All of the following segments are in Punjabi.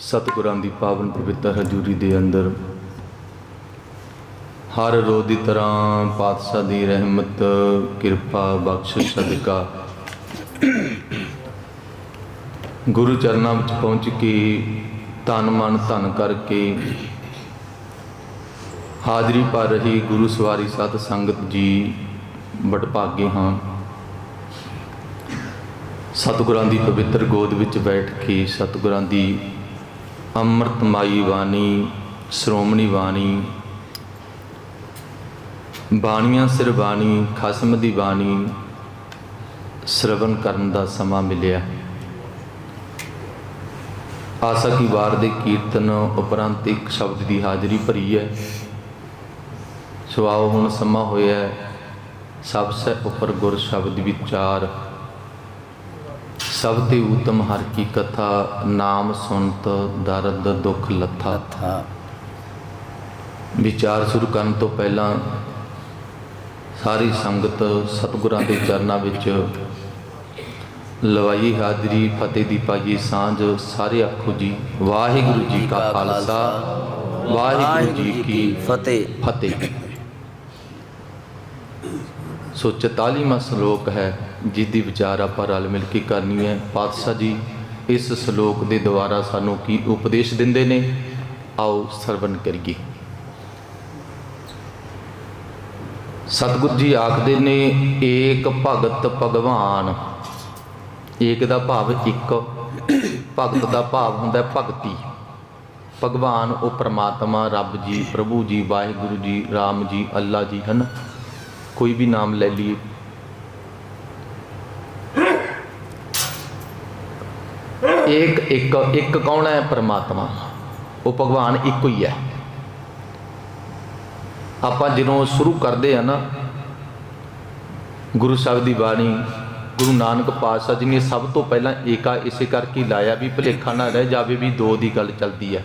ਸਤਿਗੁਰਾਂ ਦੀ ਪਾਵਨ ਪਵਿੱਤਰ ਹਜ਼ੂਰੀ ਦੇ ਅੰਦਰ ਹਰ ਰੋਜ਼ ਦੀ ਤਰ੍ਹਾਂ ਪਾਤਸ਼ਾਹ ਦੀ ਰਹਿਮਤ, ਕਿਰਪਾ ਬਖਸ਼ਿਸ਼ ਸਦਕਾ ਗੁਰੂ ਚਰਨਾਂ ਵਿੱਚ ਪਹੁੰਚ ਕੇ ਤਨ ਮਨ ਧਨ ਕਰਕੇ ਹਾਜ਼ਰੀ ਭਰ ਰਹੀ ਗੁਰੂ ਸਵਾਰੀ ਸਤ ਸੰਗਤ ਜੀ ਵਡਭਾਗੇ ਹਾਂ। ਸਤਿਗੁਰਾਂ ਦੀ ਪਵਿੱਤਰ ਗੋਦ ਵਿੱਚ ਬੈਠ ਕੇ ਸਤਿਗੁਰਾਂ ਦੀ ਅੰਮ੍ਰਿਤਮਾਈ ਬਾਣੀ, ਸ਼੍ਰੋਮਣੀ ਬਾਣੀ, ਬਾਣੀਆਂ ਸਿਰ ਬਾਣੀ, ਖਸਮ ਦੀ ਬਾਣੀ ਸ਼ਰਵਨ ਕਰਨ ਦਾ ਸਮਾਂ ਮਿਲਿਆ। ਆਸਾ ਕੀ ਵਾਰ ਦੇ ਕੀਰਤਨ ਉਪਰੰਤ ਇੱਕ ਸ਼ਬਦ ਦੀ ਹਾਜ਼ਰੀ ਭਰੀ ਹੈ। ਸੋ ਆਓ ਹੁਣ ਸਮਾਂ ਹੋਇਆ ਸਭ ਸੇ ਉੱਪਰ ਗੁਰ ਸ਼ਬਦ ਵਿਚਾਰ। ਸਭ ਤੇ ਉਤਮ ਹਰ ਕੀ ਕਥਾ ਨਾਮ ਸੁਨਤ ਦਰਦ ਦੁਖ ਲੱਥਾ। ਥਾ ਵਿਚਾਰ ਸ਼ੁਰੂ ਕਰਨ ਤੋਂ ਪਹਿਲਾਂ ਸਾਰੀ ਸੰਗਤ ਸਤਿਗੁਰਾਂ ਦੇ ਚਰਨਾਂ ਵਿੱਚ ਲਵਾਈ ਹਾਜ਼ਰੀ ਫਤਿਹ ਦੀ ਪਾਈਏ ਸਾਂਝ ਸਾਰੇ ਆਖੋ ਜੀ ਵਾਹਿਗੁਰੂ ਜੀ ਕਾ ਖਾਲਸਾ ਵਾਹਿਗੁਰੂ ਜੀ ਕੀ ਫਤਿਹ। ਫਤਿਹ। ਸੋ 44ਵਾਂ ਸ਼ਲੋਕ ਹੈ ਜਿਸ ਦੀ ਵਿਚਾਰ ਆਪਾਂ ਰਲ ਮਿਲ ਕੇ ਕਰਨੀ ਹੈ। ਪਾਤਸ਼ਾਹ ਜੀ, ਇਸ ਸ਼ਲੋਕ ਦੇ ਦੁਆਰਾ ਸਾਨੂੰ ਕੀ ਉਪਦੇਸ਼ ਦਿੰਦੇ ਨੇ? ਆਓ ਸਰਵਨ ਕਰੀਏ। ਸਤਿਗੁਰੂ ਜੀ ਆਖਦੇ ਨੇ, ਏਕ ਭਗਤ ਭਗਵਾਨ। ਏਕ ਦਾ ਭਾਵ ਇੱਕ, ਭਗਤ ਦਾ ਭਾਵ ਹੁੰਦਾ ਭਗਤੀ। ਭਗਵਾਨ ਉਹ ਪ੍ਰਮਾਤਮਾ, ਰੱਬ ਜੀ, ਪ੍ਰਭੂ ਜੀ, ਵਾਹਿਗੁਰੂ ਜੀ, ਰਾਮ ਜੀ, ਅੱਲਾ ਜੀ ਹਨ। ਕੋਈ ਵੀ ਨਾਮ ਲੈ ਲਈਏ। ਇੱਕ ਇੱਕ ਇੱਕ ਕੌਣ ਹੈ ਪ੍ਰਮਾਤਮਾ ਉਹ ਭਗਵਾਨ ਇੱਕੋ ਹੀ ਹੈ ਆਪਾਂ ਜਦੋਂ ਸ਼ੁਰੂ ਕਰਦੇ ਆ ਨਾ ਗੁਰੂ ਸਾਹਿਬ ਦੀ ਬਾਣੀ ਗੁਰੂ ਨਾਨਕ ਪਾਤਸ਼ਾਹ ਜੀ ਨੇ ਸਭ ਤੋਂ ਪਹਿਲਾਂ ਏਕਾ ਇਸੇ ਕਰਕੇ ਲਾਇਆ ਵੀ ਭੁਲੇਖਾ ਨਾ ਰਹਿ ਜਾਵੇ ਵੀ ਦੋ ਦੀ ਗੱਲ ਚੱਲਦੀ ਹੈ